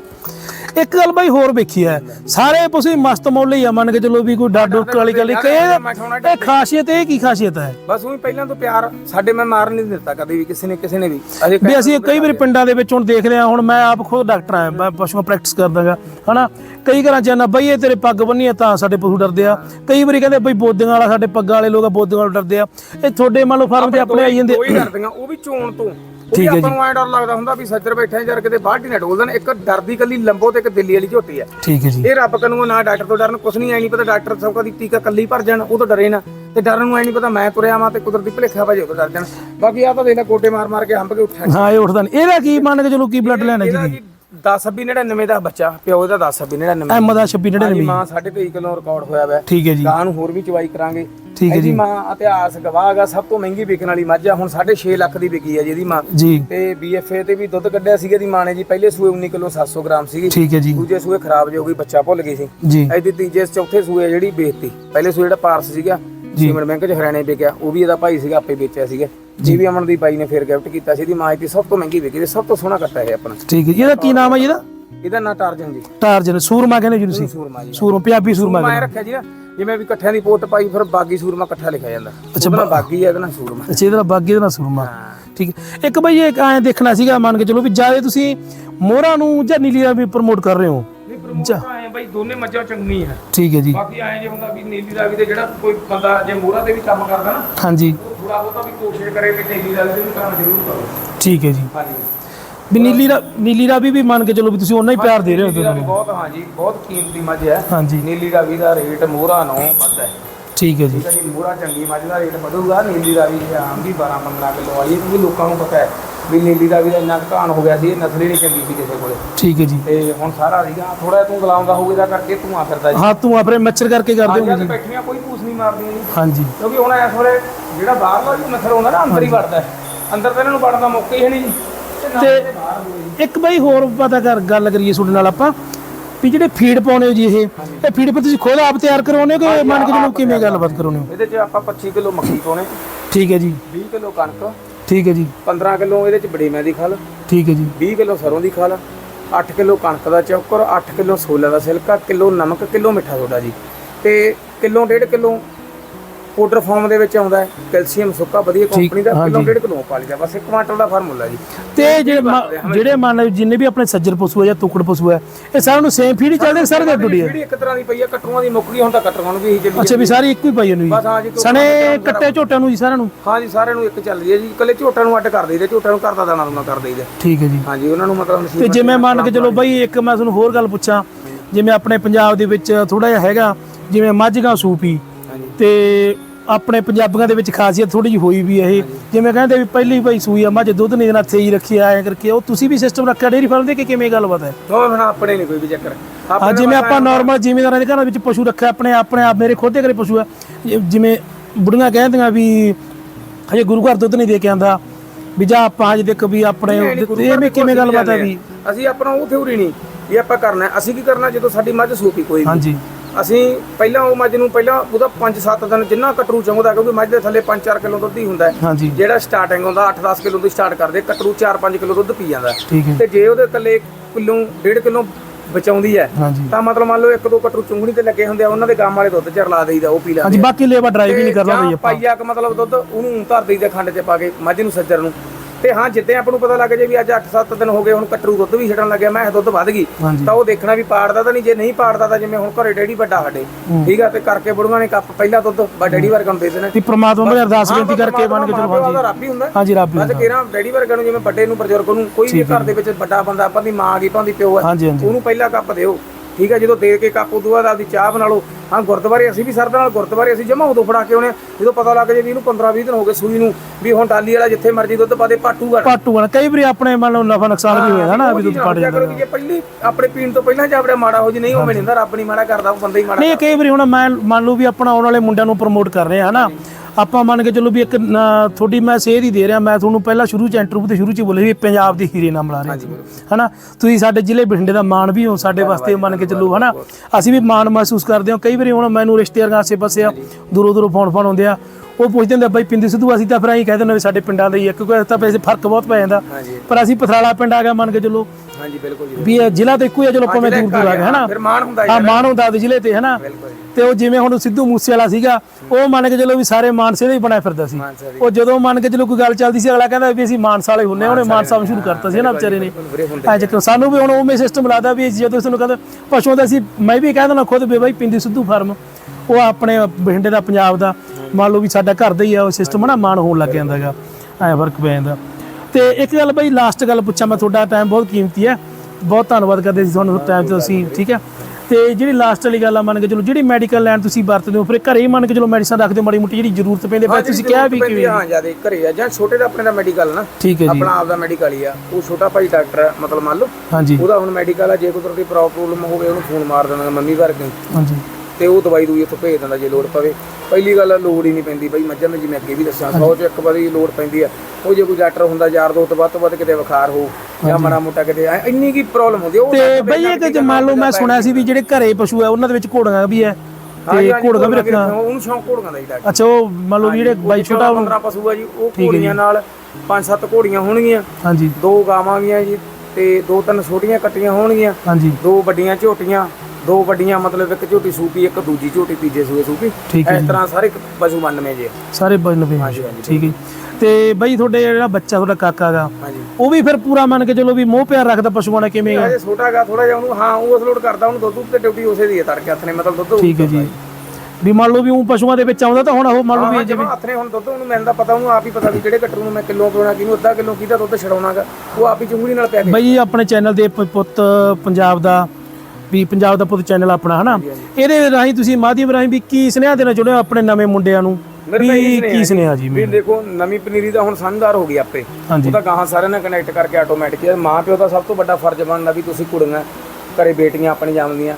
ਇੱਕ ਗੱਲ ਬਾਈ ਹੋਰ ਵੇਖੀ ਹੈ। ਸਾਰੇ ਤੁਸੀਂ ਮਸਤ ਮੌਲੇ ਹੀ ਆ ਮੰਨ ਕੇ ਚਲੋ ਵੀ ਕੋਈ ਡਾਡੋ ਵਾਲੀ ਗੱਲ ਇਹ ਖਾਸੀਅਤ ਇਹ ਕੀ ਖਾਸੀਅਤ ਹੈ? ਬਸ ਉਹੀ ਪਹਿਲਾਂ ਤੋਂ ਪਿਆਰ ਸਾਡੇ ਮੈਂ ਮਾਰ ਨਹੀਂ ਦਿੱਤਾ ਕਦੇ ਵੀ ਕਿਸੇ ਨੇ ਕਿਸੇ ਨੇ ਵੀ। ਵੀ ਅਸੀਂ ਕਈ ਵਾਰੀ ਪਿੰਡਾਂ ਦੇ ਵਿੱਚ ਹੁਣ ਦੇਖਦੇ ਆ ਹੁਣ ਮੈਂ ਆਪ ਖੁਦ ਡਾਕਟਰ ਆ ਮੈਂ ਪਸ਼ੂਆਂ ਪ੍ਰੈਕਟਿਸ ਕਰਦਾਗਾ ਹਨਾ? ਕਈ ਘਰਾਂ ਚ ਨਾ ਬਈ ਇਹ ਤੇਰੇ ਪੱਗ ਬੰਨੀ ਆ ਤਾਂ ਸਾਡੇ ਪਸ਼ੂ ਡਰਦੇ ਆ। ਕਈ ਵਾਰੀ ਕਹਿੰਦੇ ਬਈ ਬੋਦੀਆਂ ਵਾਲਾ ਸਾਡੇ ਪੱਗਾਂ ਵਾਲੇ ਲੋਕ ਆ ਬੋਦੀਆਂ ਵਾਲੇ ਡਰਦੇ ਆ। ਇਹ ਤੁਹਾਡੇ ਮੰਨ ਲਓ ਫਾਰਮ ਤੇ ਆਪਣੇ ਆਈ ਜਾਂਦੇ। ਕੋਈ ਕਰਦੀਆਂ ਉਹ ਵੀ ਚੋਣ ਤੋਂ। ਠੀਕ ਹੈ ਆਪਾਂ ਨੂੰ ਐ ਡਰ ਲੱਗਦਾ ਹੁੰਦਾ ਵੀ ਸੱਜਰ ਬੈਠੇ ਯਾਰ ਕਿਤੇ ਬਾਹਰ ਨਾ ਡੋਲ ਦੇਣ ਇੱਕ ਡਰਦੀ ਕੱਲੀ ਲੰਬੋ ਤੇ ਇੱਕ ਦਿੱਲੀ ਵਾਲੀ ਝੋਟੀ ਆ। ਠੀਕ ਹੈ ਜੀ। ਇਹ ਰੱਬ ਕਨੂੰ ਨਾ ਡਾਕਟਰ ਤੋਂ ਡਰਨ ਕੁਛ ਨਹੀਂ ਐ ਨਹੀਂ ਪਤਾ ਡਾਕਟਰ ਸਭ ਕਦੀ ਟੀਕਾ ਕੱਲੀ ਭਰ ਜਾਣ ਉਹ ਤਾਂ ਡਰੇ ਨਾ। ਤੇ ਡਰਨ ਨੂੰ ਐ ਨਹੀਂ ਪਤਾ ਮੈਂ ਤੁਰਿਆ ਵਾਂ ਤੇ ਕੁਦਰਤੀ ਭਲੇਖਾ ਭਾਜੀ ਉਹ ਡਰ ਜਾਣ। ਬਾਕੀ ਆ ਤਾਂ ਦੇਖ ਲੈ ਕੋਟੇ ਮਾਰ ਮਾਰ ਕੇ ਹੰਬ ਕੇ ਉੱਠਿਆ ਹਾਂ ਇਹ ਉੱਠਦਾ ਨਹੀਂ ਇਹਦਾ ਕੀ ਮੰਨ ਕੇ ਚਲੋ ਕੀ ਬਲੱਡ ਲੈਣਾ ਇਹਦਾ ਜੀ ਜੀ 10 20 99 ਦਾ ਬੱਚਾ ਪਿਓ ਇਹਦਾ 10 20 99 ਐਮ ਦਾ 26 ਨੜੇ ਹਾਂਜੀ ਮਾਂ 23 ਕਿਲੋ ਰਿਕਾਰਡ ਹੋਇਆ ਵਾ। ਠੀਕ ਹੈ ਜੀ। ਗਾਂ ਨੂੰ ਹੋਰ ਵੀ ਚਵਾਈ ਕਰਾਂਗੇ। ਠੀਕ ਹੈ ਜੀ ਮਾਂ ਇਤਿਹਾਸ ਗਵਾਹਗਾ ਸਭ ਤੋਂ ਮਹਿੰਗੀ ਵਿਕਣ ਵਾਲੀ ਮੱਝ ਆ। ਹੁਣ 6.5 ਲੱਖ ਦੀ ਵਿਕੀ ਹੈ ਜਿਹਦੀ ਮਾਂ। ਜੀ। ਤੇ ਬੀਐਫਏ ਤੇ ਵੀ ਦੁੱਧ ਕੱਢਿਆ ਸੀਗਾ ਦੀ ਮਾਂ ਨੇ ਜੀ। ਪਹਿਲੇ ਸੂਏ 19 ਕਿਲੋ 700 ਗ੍ਰਾਮ ਸੀਗੀ। ਠੀਕ ਹੈ ਜੀ। ਦੂਜੇ ਸੂਏ ਖਰਾਬ ਜਿਹੀ ਹੋ ਗਈ ਬੱਚਾ ਭੁੱਲ ਗਈ ਸੀ। ਜੀ। ਇਹਦੀ ਤੀਜੇ ਚੌਥੇ ਸੂਏ ਜਿਹੜੀ ਵੇਚਤੀ ਪਹਿਲੇ ਸੂਏ ਜਿਹੜਾ ਪਾਰਸ ਸੀਗਾ ਸੀਮਨ ਬੈਂਕ ਚ ਹਰਿਆਣੇ ਵਿਕਿਆ। ਉਹ ਵੀ ਇਹਦਾ ਭਾਈ ਸੀਗਾ ਆਪੇ ਵੇਚਿਆ ਸੀਗਾ। ਜੀ। ਵੀ ਅਮਨਦੀਪ ਬਾਈ ਨੇ ਫਿਰ ਗਿਫਟ ਕੀਤਾ ਸੀ। ਇਹਦੀ ਮਾਂ ਦੀ ਸਭ ਤੋਂ ਮਹਿੰਗੀ ਵਿਕੀ ਤੇ ਸਭ ਤੋਂ ਸੋਹਣਾ ਕੱਟਾ ਇਹ ਆਪਣਾ। ਠੀਕ ਹੈ। ਜੀ। ਇਹਦਾ ਕੀ ਨਾਮ ਹੈ ਜੀ ਇਹਦਾ? ਇਹਦਾ ਨਾਂ ਟਾਰਜਨ ਜੀ। ਟਾਰਜਨ ਸੂਰਮਾ ਕਹਿੰਦੇ ਜੀ ਤੁਸੀਂ ਸੂਰਮਾ ਜੀ। ਸੂਰਮ ਪੰਜਾਬੀ ਸੂਰਮਾ ਮੈਂ ਰੱਖਿਆ ਜੀ ਨਾ ਜਿਵੇਂ ਵੀ ਇਕੱਠਿਆਂ ਦੀ ਪੋਟ ਪਾਈ ਫਿਰ ਬਾਗੀ ਸੂਰਮਾ ਇਕੱਠਾ ਲਿਖਿਆ ਜਾਂਦਾ। ਅੱਛਾ ਬਾਗੀ ਹੈ ਇਹਦਾ ਨਾਂ ਸੂਰਮਾ। ਅੱਛਾ ਇਹਦਾ ਬਾਗੀ ਦਾ ਨਾ ਸੂਰਮਾ। ਠੀਕ ਹੈ। ਇੱਕ ਬਈ ਇਹ ਐਂ ਦੇਖਣਾ ਸੀਗਾ ਮੰਨ ਕੇ ਚਲੋ ਵੀ ਜ਼ਿਆਦਾ ਤੁਸੀਂ ਮੋਹਰਾਂ ਨੂੰ ਜਾਂ ਨੀਲੀ ਦਾ ਵੀ ਪ੍ਰਮੋਟ ਕਰ ਰਹੇ ਹੋ। ਬਾਈ ਦੋਨੇ ਮੱਝਾਂ ਚੰਗੀਆਂ ਹੈ ਠੀਕ ਹੈ ਜੀ। ਬਾਕੀ ਆਏ ਜੇ ਹੁੰਦਾ ਵੀ ਨੀਲੀ ਰਾਵੀ ਤੇ ਜਿਹੜਾ ਕੋਈ ਬੰਦਾ ਜੇ ਮੋਹਰਾ ਤੇ ਵੀ ਕੰਮ ਕਰਦਾ ਨਾ ਹਾਂਜੀ। ਉਹ ਥੋੜਾ ਬਹੁਤਾ ਵੀ ਕੋਸ਼ਿਸ਼ ਕਰੇ ਵੀ ਨੀਲੀ ਰਾਵੀ ਤੇ ਵੀ ਕੰਮ ਜ਼ਰੂਰ ਕਰੋ। ਠੀਕ ਹੈ ਜੀ। ਹਾਂਜੀ। ਵੀ ਨੀਲੀ ਰਾ ਨੀਲੀ ਰਾਵੀ ਵੀ ਮੰਨ ਕੇ ਚਲੋ ਵੀ ਤੁਸੀਂ ਉਹਨਾਂ ਹੀ ਪਿਆਰ ਦੇ ਰਹੇ ਹੋ ਨੀਲੀ ਰਾਵੀ ਬਹੁਤ ਹਾਂਜੀ ਬਹੁਤ ਕੀਮਤੀ ਮੱਝ ਹੈ। ਹਾਂਜੀ। ਨੀਲੀ ਰਾਵੀ ਦਾ ਰੇਟ ਮੋਹਰਾ ਨੂੰ ਵੱਧ ਹੈ। ਠੀਕ ਹੈ ਜੀ। ਠੀਕ ਹੈ ਜੀ ਮੋਹਰਾ ਚੰਗੀ ਮੱਝ ਦਾ ਰੇਟ ਵਧੂਗਾ। ਨੀਲੀ ਰਾਵੀ ਦੀ ਆਮ ਵੀ 12 15 ਕਿਲੋ ਵਾਲੀ ਹੈ, ਕਿਉਂਕਿ ਲੋਕਾਂ ਨੂੰ ਪਤਾ ਹੈ ਵੀ ਨੀਲੀ ਰਾਵੀ ਦਾ ਇੰਨਾ ਘਾਣ ਹੋ ਗਿਆ ਸੀ ਇਹ ਨਸਲ ਹੀ ਨਹੀਂ ਚੰਗੀ ਸੀ ਕਿਸੇ ਕੋਲੇ। ਠੀਕ ਹੈ ਜੀ। ਤੇ ਹੁਣ ਸਾਰਾ ਸੀਗਾ। ਥੋੜਾ ਤੂੰ ਗਲਾਉਂਦਾ ਹੋਊਗਾ ਇਹਦਾ ਕਰਕੇ ਤੂੰ ਆ ਫਿਰਦਾ ਜੀ। ਹਾਂ ਤੂੰ ਆਪਣੇ ਮੱਛਰ ਕਰਕੇ ਕਰਦੇ ਹੋ ਜਦ ਬੈਠੀਆਂ ਕੋਈ ਪੂਛ ਨਹੀਂ ਮਾਰਦੀਆਂ ਜੀ। ਹਾਂਜੀ। ਕਿਉਂਕਿ ਹੁਣ ਇਸ ਵੇਲੇ ਜਿਹੜਾ ਬਾਹਰਲਾ ਜੀ ਨਸਲ ਹੁੰਦਾ ਨਾ ਅੰਦਰ ਹੀ ਵੜਦਾ ਹੈ। ਅੰਦਰ ਤਾਂ ਇਹਨਾਂ ਨੂੰ ਵੜਨ ਦਾ ਮੌਕਾ ਹੀ ਹੈ ਨਹੀਂ ਜੀ। ਤੇ। ਇੱਕ ਬਈ ਹੋਰ ਪਤਾ ਕਰ ਗੱਲ ਕਰੀਏ ਤੁਹਾਡੇ ਨਾਲ ਆਪਾਂ ਵੀ ਜਿਹੜੇ ਫੀਡ ਪਾਉਨੇ ਹੋ ਜੀ ਇਹ ਇਹ ਫੀਡ ਪਰ ਤੁਸੀਂ ਖੁਦ ਆਪ ਤਿਆਰ ਕਰਾਉਨੇ ਹੋ ਕਿ ਮੰਨ ਕੇ ਚਲੋ ਕਿਵੇਂ ਗੱਲਬਾਤ ਕਰਾਉਨੇ ਹੋ? ਇਹਦੇ 'ਚ ਆਪਾਂ 25 ਕਿਲੋ ਮੱਕੀ ਪਾਉਣੇ। ਠੀਕ ਹੈ ਜੀ। 20 ਕਿਲੋ ਕਣਕ। ਠੀਕ ਹੈ ਜੀ। 15 ਕਿਲੋ ਇਹਦੇ 'ਚ ਬੜੇਮਿਆਂ ਦੀ ਖਲ। ਠੀਕ ਹੈ ਜੀ। 20 ਕਿਲੋ ਸਰੋਂ ਦੀ ਖਲ। 8 ਕਿਲੋ ਕਣਕ ਦਾ ਚੌਕਰ। 8 ਕਿਲੋ ਛੋਲੇ ਦਾ ਸਿਲਕਾ। ਕਿਲੋ ਨਮਕ ਕਿਲੋ ਮਿੱਠਾ ਸੋਡਾ ਜੀ। ਤੇ ਕਿਲੋ ਡੇਢ ਕਿਲੋ ਪਾਊਡਰ ਫਾਰਮ ਦੇ ਵਿੱਚ ਆਉਂਦਾ ਹੈ ਕੈਲਸ਼ੀਅਮ ਸੁੱਕਾ ਵਧੀਆ ਕੰਪਨੀ ਦਾ। ਕਿਲੋ ਡੇਢ ਕਿਲੋ ਪਾਲੀ ਦਾ ਬਸ 1 ਕੁਆਂਟਲ ਦਾ ਫਾਰਮੂਲਾ ਜੀ। ਤੇ ਜਿਹੜੇ ਜਿਹੜੇ ਮੰਨ ਲਓ ਜਿੰਨੇ ਵੀ ਆਪਣੇ ਸੱਜਰ ਪਸ਼ੂ ਆ ਜਾਂ ਤੁਕੜ ਪਸ਼ੂ ਆ ਇਹ ਸਾਰਿਆਂ ਨੂੰ ਸੇਮ ਫੀਡ ਹੀ ਚੱਲਦੇ ਸਾਰੇ ਦੇ ਡੁੱਡੀ ਆ ਜਿਹੜੀ ਇੱਕ ਤਰ੍ਹਾਂ ਦੀ ਪਈ ਆ ਕਟਰੂਆਂ ਦੀ ਮੁੱਕ ਗਈ ਹੁਣ ਤਾਂ ਕਟਰੂਆਂ ਨੂੰ ਵੀ ਇਹੀ ਚੱਲੀ ਅੱਛਾ ਵੀ ਸਾਰੇ ਇੱਕੋ ਹੀ ਪਾਈ ਨੂੰ ਬਸ ਹਾਂ ਜੀ, ਜੀ ਸਣੇ ਕੱਟੇ ਝੋਟਿਆਂ ਨੂੰ ਜੀ ਸਾਰਿਆਂ ਨੂੰ। ਹਾਂ ਜੀ ਸਾਰਿਆਂ ਨੂੰ ਇੱਕ ਚੱਲ ਰਹੀ ਹੈ ਜੀ ਇਕੱਲੇ ਝੋਟਿਆਂ ਨੂੰ ਅੱਡ ਕਰ ਦਈਦੇ ਝੋਟਿਆਂ ਨੂੰ ਘਰ ਦਾ ਦਾਣਾ ਦੂਣਾ ਕਰ ਦਈਦਾ। ਠੀਕ ਹੈ ਜੀ। ਹਾਂਜੀ ਉਹਨਾਂ ਨੂੰ ਮਤਲਬ ਤੇ ਨਸੀਬ ਜਿਵੇਂ ਮੰਨ ਕੇ ਚਲੋ ਬਈ ਇੱਕ ਮੈਂ ਤੁਹਾਨੂੰ ਹੋਰ ਗੱਲ ਪੁੱਛਾਂ ਜਿਵੇਂ ਆਪਣੇ ਪੰਜਾਬ ਦੇ ਵਿੱਚ ਥੋੜਾ ਜਿਹਾ ਹੈਗਾ ਜਿਵੇਂ ਮੱਝਾਂ ਸੂਪੀ ਤੇ ਆਪਣੇ ਪੰਜਾਬੀਆਂ ਦੇ ਵਿੱਚ ਖਾਸੀਅਤ ਥੋੜੀ ਜਿਹੀ ਹੋਈ ਵੀ ਇਹ। ਜਿਵੇਂ ਕਹਿੰਦੇ ਵੀ ਪਹਿਲੀ ਭਾਈ ਸੂਈ ਆ ਮੱਝ ਦੁੱਧ ਨਹੀਂ ਦੇਣਾ ਥੇਈ ਰੱਖੀ ਆ ਐ ਕਰਕੇ। ਉਹ ਤੁਸੀਂ ਵੀ ਸਿਸਟਮ ਰੱਖਿਆ ਡੇਰੀ ਫਾਰਮ ਦੇ ਕਿ ਕਿਵੇਂ ਗੱਲਬਾਤ ਹੈ? ਉਹ ਹੁਣ ਆਪਣੇ ਨਹੀਂ ਕੋਈ ਵੀ ਚੱਕਰ। ਹਾਂ ਜਿਵੇਂ ਆਪਾਂ ਨਾਰਮਲ ਜ਼ਿਮੀਂਦਾਰਾਂ ਦੇ ਘਰਾਂ ਵਿੱਚ ਪਸ਼ੂ ਰੱਖਿਆ ਆਪਣੇ ਆਪਣੇ ਆਪ ਮੇਰੇ ਖੁਦ ਦੇ ਘਰੇ ਪਸ਼ੂ ਆ। ਜਿਵੇਂ ਬੁੜੀਆਂ ਕਹਿੰਦੀਆਂ ਵੀ ਹਜੇ ਗੁਰੂ ਘਰ ਦੁੱਧ ਨਹੀਂ ਦੇ ਕੇ ਆਂਦਾ। ਵੀ ਜਾ ਆਪਾਂ ਹਜੇ ਦੇਖ ਵੀ ਆਪਣੇ ਇਹ ਕਿਵੇਂ ਗੱਲਬਾਤ ਹੈ ਵੀ? ਅਸੀਂ ਆਪਣਾ ਉਹ ਥਿਉਰੀ ਨਹੀਂ ਵੀ ਆਪਾਂ ਕਰਨਾ। ਅਸੀਂ ਕੀ ਕਰਨਾ ਜਦੋਂ ਸਾਡੀ ਮੱਝ ਸੂਪੀ ਕੋਈ ਹਾਂਜੀ। ਅਸੀਂ ਪਹਿਲਾਂ ਉਹ ਮੱਝ ਨੂੰ ਪਹਿਲਾਂ ਉਹਦਾ 5-7 ਦਿਨ ਜਿੰਨਾ ਕਟਰੂ ਚਾਹੁੰਦਾ ਕਿਉਂਕਿ ਮੱਝ ਦੇ ਥੱਲੇ 5-4 ਕਿਲੋ ਦੁੱਧ ਹੀ ਹੁੰਦਾ ਹੈ। ਹਾਂਜੀ। ਜਿਹੜਾ ਸਟਾਰਟਿੰਗ ਹੁੰਦਾ 8-10 ਕਿਲੋ ਤੋਂ ਸਟਾਰਟ ਕਰਦੇ ਕਟਰੂ 4-5 ਕਿਲੋ ਦੁੱਧ ਪੀ ਜਾਂਦਾ ਹੈ। ਠੀਕ ਹੈ। ਤੇ ਜੇ ਉਹਦੇ ਥੱਲੇ ਕਿਲੋ 1.5 ਕਿਲੋ ਬਚਾਉਂਦੀ ਹੈ ਹਾਂਜੀ। ਤਾਂ ਮਤਲਬ ਮੰਨ ਲਓ ਇੱਕ ਦੋ ਕਟਰੂ ਚੁੰਗਣੀ ਤੇ ਲੱਗੇ ਹੁੰਦੇ ਆ ਉਹਨਾਂ ਦੇ ਗਾਮ ਵਾਲੇ ਦੁੱਧ ਚ ਰਲਾ ਦੇਈਦਾ ਉਹ ਪੀ ਲੈਂਦੇ ਹਾਂਜੀ ਬਾਕੀ ਲੇਵਾ ਡਰਾਈਵ ਹੀ ਨਹੀਂ ਕਰਨਾ ਬਈ ਜਾਂ ਆਪਾਂ। ਪਾਈਆ ਕ ਮਤਲਬ ਦੁੱਧ ਉਹਨੂੰ ਧਰ ਦੇਈਦਾ ਖੰਡ 'ਚ ਪਾ ਕੇ ਮੱਝ ਨੂੰ ਸੱਜਰ ਨੂੰ। ਤੇ ਹਾਂ ਜਿੱਦੇ ਆਪਾਂ ਨੂੰ ਪਤਾ ਲੱਗ ਜੇ ਵੀ ਅੱਜ 8-7 ਦਿਨ ਹੋ ਗਏ ਹੁਣ ਕਟਰੂ ਦੁੱਧ ਵੀ ਛੱਡਣ ਲੱਗਿਆ ਮੈਂ ਦੁੱਧ ਵੱਧ ਗਈ। ਤਾਂ ਉਹ ਦੇਖਣਾ ਵੀ ਪਾੜਦਾ ਤਾਂ ਨਹੀਂ ਜੇ ਨਹੀਂ ਪਾੜਦਾ ਤਾਂ ਜਿਵੇਂ ਹੁਣ ਘਰੇ ਡੈਡੀ ਵੱਡਾ ਸਾਡੇ ਠੀਕ ਆ ਤੇ ਕਰਕੇ ਬੁੜੀਆਂ ਨੇ ਕੱਪ ਪਹਿਲਾਂ ਦੁੱਧ ਬਾ ਡੈਡੀ ਵਰਗਾ ਨੂੰ ਦੇ ਦੇਣਾ। ਤੇ ਪ੍ਰਮਾਤਮਾ ਨੂੰ ਅਰਦਾਸ ਬੇਨਤੀ ਕਰਕੇ ਮੰਨ ਕੇ ਚਲੋ ਹਾਂਜੀ। ਦਾ ਰੱਬ ਹੀ ਹੁੰਦਾ। ਹਾਂਜੀ ਰੱਬ ਹੀ ਬਸ ਕਿਹੜਾ ਡੈਡੀ ਵਰਗਾ ਨੂੰ ਜਿਵੇਂ ਵੱਡੇ ਨੂੰ ਬਜ਼ੁਰਗ ਨੂੰ ਕੋਈ ਵੀ ਘਰ ਦੇ ਵਿੱਚ ਵੱਡਾ ਬੰਦਾ ਆਪਾਂ ਦੀ ਮਾਂ ਆ ਗਈ ਭਾਂਦੀ ਪਿਓ ਹੈ ਉਹਨੂੰ ਪਹਿਲਾ ਕੱਪ ਦਿਓ। ਠੀਕ ਹੈ ਜਦੋਂ ਦੇ ਕੇ ਕੱਪ ਉਦੋਂ ਬਾਅਦ ਆਪਦੀ ਚਾਹ ਬਣਾ ਲਓ। ਹਾਂ ਗੁਰਦੁਆਰੇ ਅਸੀਂ ਵੀ ਸਰਦਾ ਨਾਲ ਗੁਰਦੁਆਰੇ ਅਸੀਂ ਜਮਾ ਉਦੋਂ ਫੜਾ ਕੇ ਆਉਣੇ ਜਦੋਂ ਪਤਾ ਲੱਗ ਜੇ ਵੀ ਇਹਨੂੰ 15 20 ਦਿਨ ਹੋ ਗਏ ਸੂਈ ਨੂੰ ਵੀ ਹੁਣ ਟਾਲੀ ਵਾਲਾ ਜਿੱਥੇ ਮਰਜ਼ੀ ਦੁੱਧ ਪਾ ਦੇ ਪਾਟੂਗਾ ਪਾਟੂ ਵਾਲਾ। ਕਈ ਵਾਰੀ ਆਪਣੇ ਮੰਨ ਲਓ ਨਫਾ ਨੁਕਸਾਨ ਵੀ ਹੋਇਆ ਨਾ ਵੀ ਦੁੱਧ ਪਾਟ ਜਾਂਦਾ। ਜੇ ਪਹਿਲੀ ਆਪਣੇ ਪੀਣ ਤੋਂ ਪਹਿਲਾਂ ਜਾਵੜਾ ਮਾੜਾ ਹੋ ਜੀ ਨਹੀਂ ਨਹੀਂ ਹੁੰਦਾ ਰੱਬ ਨਹੀਂ ਮਾੜਾ ਕਰਦਾ ਉਹ ਬੰਦਾ ਹੀ ਮਾੜਾ ਨਹੀਂ ਕਈ ਵਾਰੀ ਹੁਣ ਮੈਂ ਮੰਨ ਲਓ ਵੀ ਆਪਣਾ ਆਉਣ ਵਾਲੇ ਮੁੰਡਿਆਂ ਨੂੰ ਪ੍ਰਮੋਟ ਕਰ ਰਹੇ ਆ ਹਨਾ ਆਪਾਂ ਮੰਨ ਕੇ ਚੱਲੋ ਵੀ ਇੱਕ ਤੁਹਾਡੀ ਮੈਂ ਸੇਧ ਹੀ ਦੇ ਰਿਹਾ ਮੈਂ ਤੁਹਾਨੂੰ ਪਹਿਲਾਂ ਸ਼ੁਰੂ ਚ ਇੰਟਰਵਿਊ ਤੇ ਸ਼ੁਰੂ ਚ ਬੋਲੇ ਵੀ ਪੰਜਾਬ ਦੇ ਹੀਰੇ ਨਾਮ ਲਾ ਰਹੇ ਹਾਂ ਹਨਾ? ਤੁਸੀਂ ਸਾਡੇ ਜ਼ਿਲ੍ਹੇ ਬਠਿੰਡੇ ਦਾ ਮਾਣ ਵੀ ਹੋ ਸਾਡੇ ਵਾਸਤੇ ਮੰਨ ਕੇ ਚੱਲੋ ਹਨਾ? ਅਸੀਂ ਵੀ ਮਾਣ ਮਹਿਸੂਸ ਕਰਦੇ ਹਾਂ। ਕਈ ਵਾਰੀ ਹੁਣ ਮੈਨੂੰ ਰਿਸ਼ਤੇਦਾਰਾਂ ਆਸੇ ਪਾਸੇ ਆ ਦੂਰੋਂ ਦੂਰੋਂ ਫੋਨ ਫੋਨ ਆਉਂਦੇ ਆ। ਉਹ ਪੁੱਛਦੇ ਹੁੰਦੇ ਬਾਈ ਪਿੰਦੀ ਸਿੱਧੂ ਅਸੀਂ ਤਾਂ ਫਿਰ ਐਂ ਕਹਿ ਦਿੰਦੇ ਵੀ ਸਾਡੇ ਪਿੰਡਾਂ ਦੇ ਹੀ ਆ ਕਿਉਂਕਿ ਤਾਂ ਪੈਸੇ ਫ਼ਰਕ ਬਹੁਤ ਪੈ ਜਾਂਦਾ। ਹਾਂਜੀ। ਪਰ ਅਸੀਂ ਪਥਰਾਲਾ ਪਿੰਡ ਆ ਗਿਆ ਮੰਨ ਕੇ ਚੱਲੋ। ਹਾਂਜੀ ਬਿਲਕੁਲ ਜੀ ਵੀ ਇਹ ਜ਼ਿਲ੍ਹਾ ਤਾਂ ਇੱਕੋ ਹੀ ਆ ਚਲੋ ਭਾਵੇਂ ਦੂਰ ਦੂਰ ਆ ਗਿਆ ਹਨਾ? ਫਿਰ ਮਾਣ ਹੁੰਦਾ ਆ ਮਾਣ ਹੁੰਦਾ ਉਹਦੇ ਜ਼ਿਲ੍ਹੇ ਤੇ ਹਨਾ? ਬਿਲਕੁਲ ਜੀ। ਤੇ ਉਹ ਜਿਵੇਂ ਹੁਣ ਸਿੱਧੂ ਮੂਸੇ ਵਾਲਾ ਸੀਗਾ ਉਹ ਮੰਨ ਕੇ ਚਲੋ ਵੀ ਸਾਰੇ ਮਾਨਸੇ ਦੇ ਹੀ ਬਣਾਇਆ ਫਿਰਦਾ ਸੀ। ਮਾਨਸਾ। ਉਹ ਜਦੋਂ ਮੰਨ ਕੇ ਚਲੋ ਕੋਈ ਗੱਲ ਚੱਲਦੀ ਸੀ ਅਗਲਾ ਕਹਿੰਦਾ ਵੀ ਅਸੀਂ ਮਾਨਸਾ ਵਾਲੇ ਹੁੰਨੇ ਆ, ਉਹਨੇ ਮਾਨਸਾ ਨੂੰ ਸ਼ੁਰੂ ਕਰਤਾ ਸੀ ਨਾ ਵਿਚਾਰੇ ਨੇ। ਵੀਰੇ ਹੁੰਦੇ ਐ ਚੱਕਰ ਸਾਨੂੰ ਵੀ ਹੁਣ ਉਵੇਂ ਸਿਸਟਮ ਲੱਗਦਾ ਵੀ ਜਦੋਂ ਤੁਹਾਨੂੰ ਕਹਿੰਦਾ ਪਸ਼ੂਆਂ ਦਾ ਅਸੀਂ ਮੈਂ ਵੀ ਕਹਿ ਦਿੰਦਾ ਖੁਦ ਵੀ ਬਾਈ ਪਿੰਦੀ ਸਿੱਧੂ ਫਾਰਮ ਉਹ ਆਪਣੇ ਬਠਿੰਡੇ ਦਾ ਪੰਜਾਬ ਦਾ ਮੰਨ ਲਓ ਵੀ ਸਾਡਾ ਘਰ ਦਾ ਹੀ ਆ ਉਹ ਸਿਸਟਮ ਨਾ ਮਾਣ ਹੋਣ ਲੱਗ ਜਾਂਦਾ ਹੈਗਾ। ਐ ਫ਼ਰਕ ਪੈ ਜਾਂਦਾ। ਤੇ ਇੱਕ ਗੱਲ ਬਾਈ ਲਾਸਟ ਗੱਲ ਪੁੱਛਾਂ ਮੈਂ ਤੁਹਾਡਾ ਟਾਈਮ ਬਹੁਤ ਕੀਮਤੀ ਹੈ। ਬਹੁਤ ਧੰਨਵਾਦ ਕਰਦੇ ਸੀ ਤੁਹਾਨੂੰ ਟਾਈਮ ਤੇ ਤੁਸੀਂ ਠੀਕ ਹੈ। ਤੇ ਜਿਹੜੀ ਲਾਸਟ ਵਾਲੀ ਗੱਲ ਆ ਮੰਨ ਕੇ ਚਲੋ ਜਿਹੜੀ ਮੈਡੀਕਲ ਲਾਈਨ ਤੁਸੀਂ ਵਰਤਦੇ ਹੋ ਫਿਰ ਘਰੇ ਹੀ ਮੰਨ ਕੇ ਚਲੋ ਮੈਡੀਸਨ ਰੱਖਦੇ ਹੋ ਮਾੜੀ ਮੋਟੀ ਜਿਹੜੀ ਜ਼ਰੂਰਤ ਪੈਂਦੀ ਹੈ ਤੁਸੀਂ ਕਿਹਾ ਵੀ ਕਿਵੇਂ? ਆ, ਹਾਂ ਜ਼ਿਆਦਾ ਘਰੇ ਆ ਜਾਂ ਛੋਟੇ ਦਾ ਆਪਣੇ ਦਾ ਮੈਡੀਕਲ ਨਾ ਠੀਕ ਹੈ ਜੀ। ਆਪਣਾ ਆਪਦਾ ਮੈਡੀਕਲ ਹੀ ਆ। ਉਹ ਛੋਟਾ ਭਾਈ ਡਾਕਟਰ ਹੈ ਮਤਲਬ ਮੰਨ ਲਓ। ਹਾਂਜੀ। ਉਹਦਾ ਹੁਣ ਮੈਡੀਕਲ ਆ ਜੇ ਕੋਈ ਤੁਹਾਡੀ ਪ੍ਰੋਬਲਮ ਹੋਵੇ ਉਹਨੂੰ ਫੋਨ ਮਾਰ ਦੇਣਾ ਮੰਮੀ ਵਰਗੇ। ਹਾਂਜੀ। ਤੇ ਉਹ ਦਵਾਈ ਦੂਈ ਇੱਥੋਂ ਭੇਜ ਦਿੰਦਾ ਜੇ ਲੋੜ ਪਵੇ। ਪਹਿਲੀ ਗੱਲ ਆ, ਲੋੜ ਹੀ ਨਹੀਂ ਪੈਂਦੀ ਬਈ ਮੱਝਾਂ ਨੂੰ ਜਿਵੇਂ ਅੱਗੇ ਵੀ ਦੱਸਿਆ 100 ਚ ਇੱਕ ਵਾਰੀ ਲੋੜ ਪੈਂਦੀ ਆ। ਉਹ ਜੇ ਕੋਈ ਡਾਕਟਰ ਹੁੰਦਾ ਯਾਰ ਦੋ ਤੋਂ ਵੱਧ ਤੋਂ ਵੱਧ ਕਿਤੇ ਬੁਖਾਰ ਹੋ ਜਾਂ ਮਾੜਾ ਮੋਟਾ ਕਿਤੇ ਐਂ ਇੰਨੀ ਕੀ ਪ੍ਰੋਬਲਮ ਹੁੰਦੀ ਆ, ਉਹ ਤੇ ਬਈ ਇਹ ਜੇ ਮੰਨ ਲਓ ਮੈਂ ਸੁਣਿਆ ਸੀ ਵੀ ਜਿਹੜੇ ਘਰੇ ਪਸ਼ੂ ਆ ਉਹਨਾਂ ਦੇ ਵਿੱਚ ਘੋੜੀਆਂ ਵੀ ਹੈ ਤੇ ਘੋੜੀਆਂ ਵੀ ਰੱਖਣਾ ਉਹਨੂੰ ਸ਼ੌਂਕ ਘੋੜੀਆਂ ਦਾ ਹੀ ਡਾਕਟਰ। ਅੱਛਾ ਉਹ ਮੰਨ ਲਓ ਵੀ ਜਿਹੜੇ ਬਾਈ ਛੋਟਾ 15 ਪਸ਼ੂ ਆ ਜੀ ਉਹ ਘੋੜੀਆਂ ਨਾਲ ਪੰਜ ਸੱਤ ਘੋੜੀਆਂ ਹੋਣਗੀਆਂ। ਹਾਂਜੀ। ਦੋ ਗਾਵਾਂ ਗੀਆਂ ਜੀ ਤੇ ਦੋ ਤਿੰਨ ਛੋਟੀਆਂ ਕੱਟੀਆਂ ਹੋਣਗੀਆਂ। ਹਾਂਜੀ। ਦੋ ਵੱਡੀਆਂ ਝੋਟੀਆਂ ਦੋ ਵੱਡੀਆਂ ਮਤਲਬ ਇੱਕ ਝੋਟੀ ਸੂਪੀ ਇੱਕ ਦੂਜੀ ਝੋਟੀ ਤੀਜੇ ਸੂਏ ਸੂਪੀ ਠੀਕ ਹੈ ਇਸ ਤਰ੍ਹਾਂ ਸਾਰੇ ਪਸ਼ੂ ਬੰਨਵੇਂ ਜੇ ਸਾਰੇ ਬਨਵੇ ਹਾਂਜੀ, ਹਾਂਜੀ। ਠੀਕ ਹੈ ਜੀ। ਤੇ ਬਈ ਤੁਹਾਡੇ ਜਿਹੜਾ ਬੱਚਾ ਤੁਹਾਡਾ ਕਾਕਾ ਹਾਂਜੀ ਉਹ ਵੀ ਫਿਰ ਪੂਰਾ ਮੰਨ ਕੇ ਚਲੋ ਵੀ ਮੋਹ ਪਿਆਰ ਰੱਖਦਾ ਪਸ਼ੂਆਂ ਨਾਲ ਕਿਵੇਂ ਗਾ? ਅਜੇ ਛੋਟਾ ਗਾ ਥੋੜਾ ਜਿਹਾ ਉਹਨੂੰ ਹਾਂ ਉਹ ਅਸਲੋਡ ਕਰਦਾ ਉਹਨੂੰ ਦੁੱਧ ਤੇ ਡਿਊਟੀ ਉਸੇ ਦੀ ਹੈ ਤੜਕੇ ਹੱਥ ਨੇ ਮਤਲਬ ਦੁੱਧ ਠੀਕ ਹੈ ਜੀ ਵੀ ਮੰਨ ਲਓ ਵੀ ਉਹ ਪਸ਼ੂਆਂ ਦੇ ਵਿੱਚ ਆਉਂਦਾ ਤਾਂ ਹੁਣ ਉਹ ਮੰਨ ਲਓ ਵੀ ਜਿਵੇਂ ਹੱਥ ਨੇ ਹੁਣ ਦੁੱਧ ਉਹਨੂੰ ਮਿਲਦਾ ਪਤਾ ਉਹਨੂੰ ਆਪ ਹੀ ਪਤਾ ਵੀ ਕਿਹੜੇ ਕਟਰੂ ਨੂੰ ਮੈਂ ਕਿਲੋ ਪਾਉਣਾ ਕਿਹਨੂੰ ਅੱਧਾ ਕਿਲੋ ਕਿਹਦਾ ਦੁੱਧ ਛਡਾਉਣਾਗਾ ਉਹ ਆਪ ਹੀ ਚੁੰਗਲੀ ਨਾਲ ਪਿਆ ਕੇ ਬਈ ਆਪਣੇ ਚੈਨਲ ਦੇ ਪ- ਪੁੱਤ ਪੰਜਾਬ ਦਾ ਵੀ ਪੰਜਾਬ ਦਾ ਪੁੱਤ ਚੈਨਲ ਆਪਣਾ ਹਨਾ? ਇਹਦੇ ਰਾਹੀਂ ਤੁਸੀਂ ਮਾਧਿਅਮ ਰਾਹੀਂ ਵੀ ਕੀ ਸੁਨੇਹਾ ਦੇਣਾ ਚਾਹੁੰਦੇ ਹੋ ਆਪਣੇ ਨਵੇਂ ਮੁੰਡਿਆਂ ਨੂੰ? ਵੀ ਕੀ ਸੁਨੇਹਾ ਜੀ ਵੀ ਦੇਖੋ ਨਵੀਂ ਪਨੀਰੀ ਦਾ ਹੁਣ ਸਮਝਦਾਰ ਹੋ ਗਈ ਆਪੇ। ਉਹ ਤਾਂ ਗਾਹਾਂ ਸਾਰਿਆਂ ਨਾਲ ਕਨੈਕਟ ਕਰਕੇ ਆਟੋਮੈਟਿਕ ਹੈ। ਮਾਂ ਪਿਓ ਦਾ ਸਭ ਤੋਂ ਵੱਡਾ ਫਰਜ਼ ਬਣਦਾ ਵੀ ਤੁਸੀਂ ਕੁੜੀਆਂ ਘਰੇ ਬੇਟੀਆਂ ਆਪਣੀ ਜੰਮਦੀਆਂ।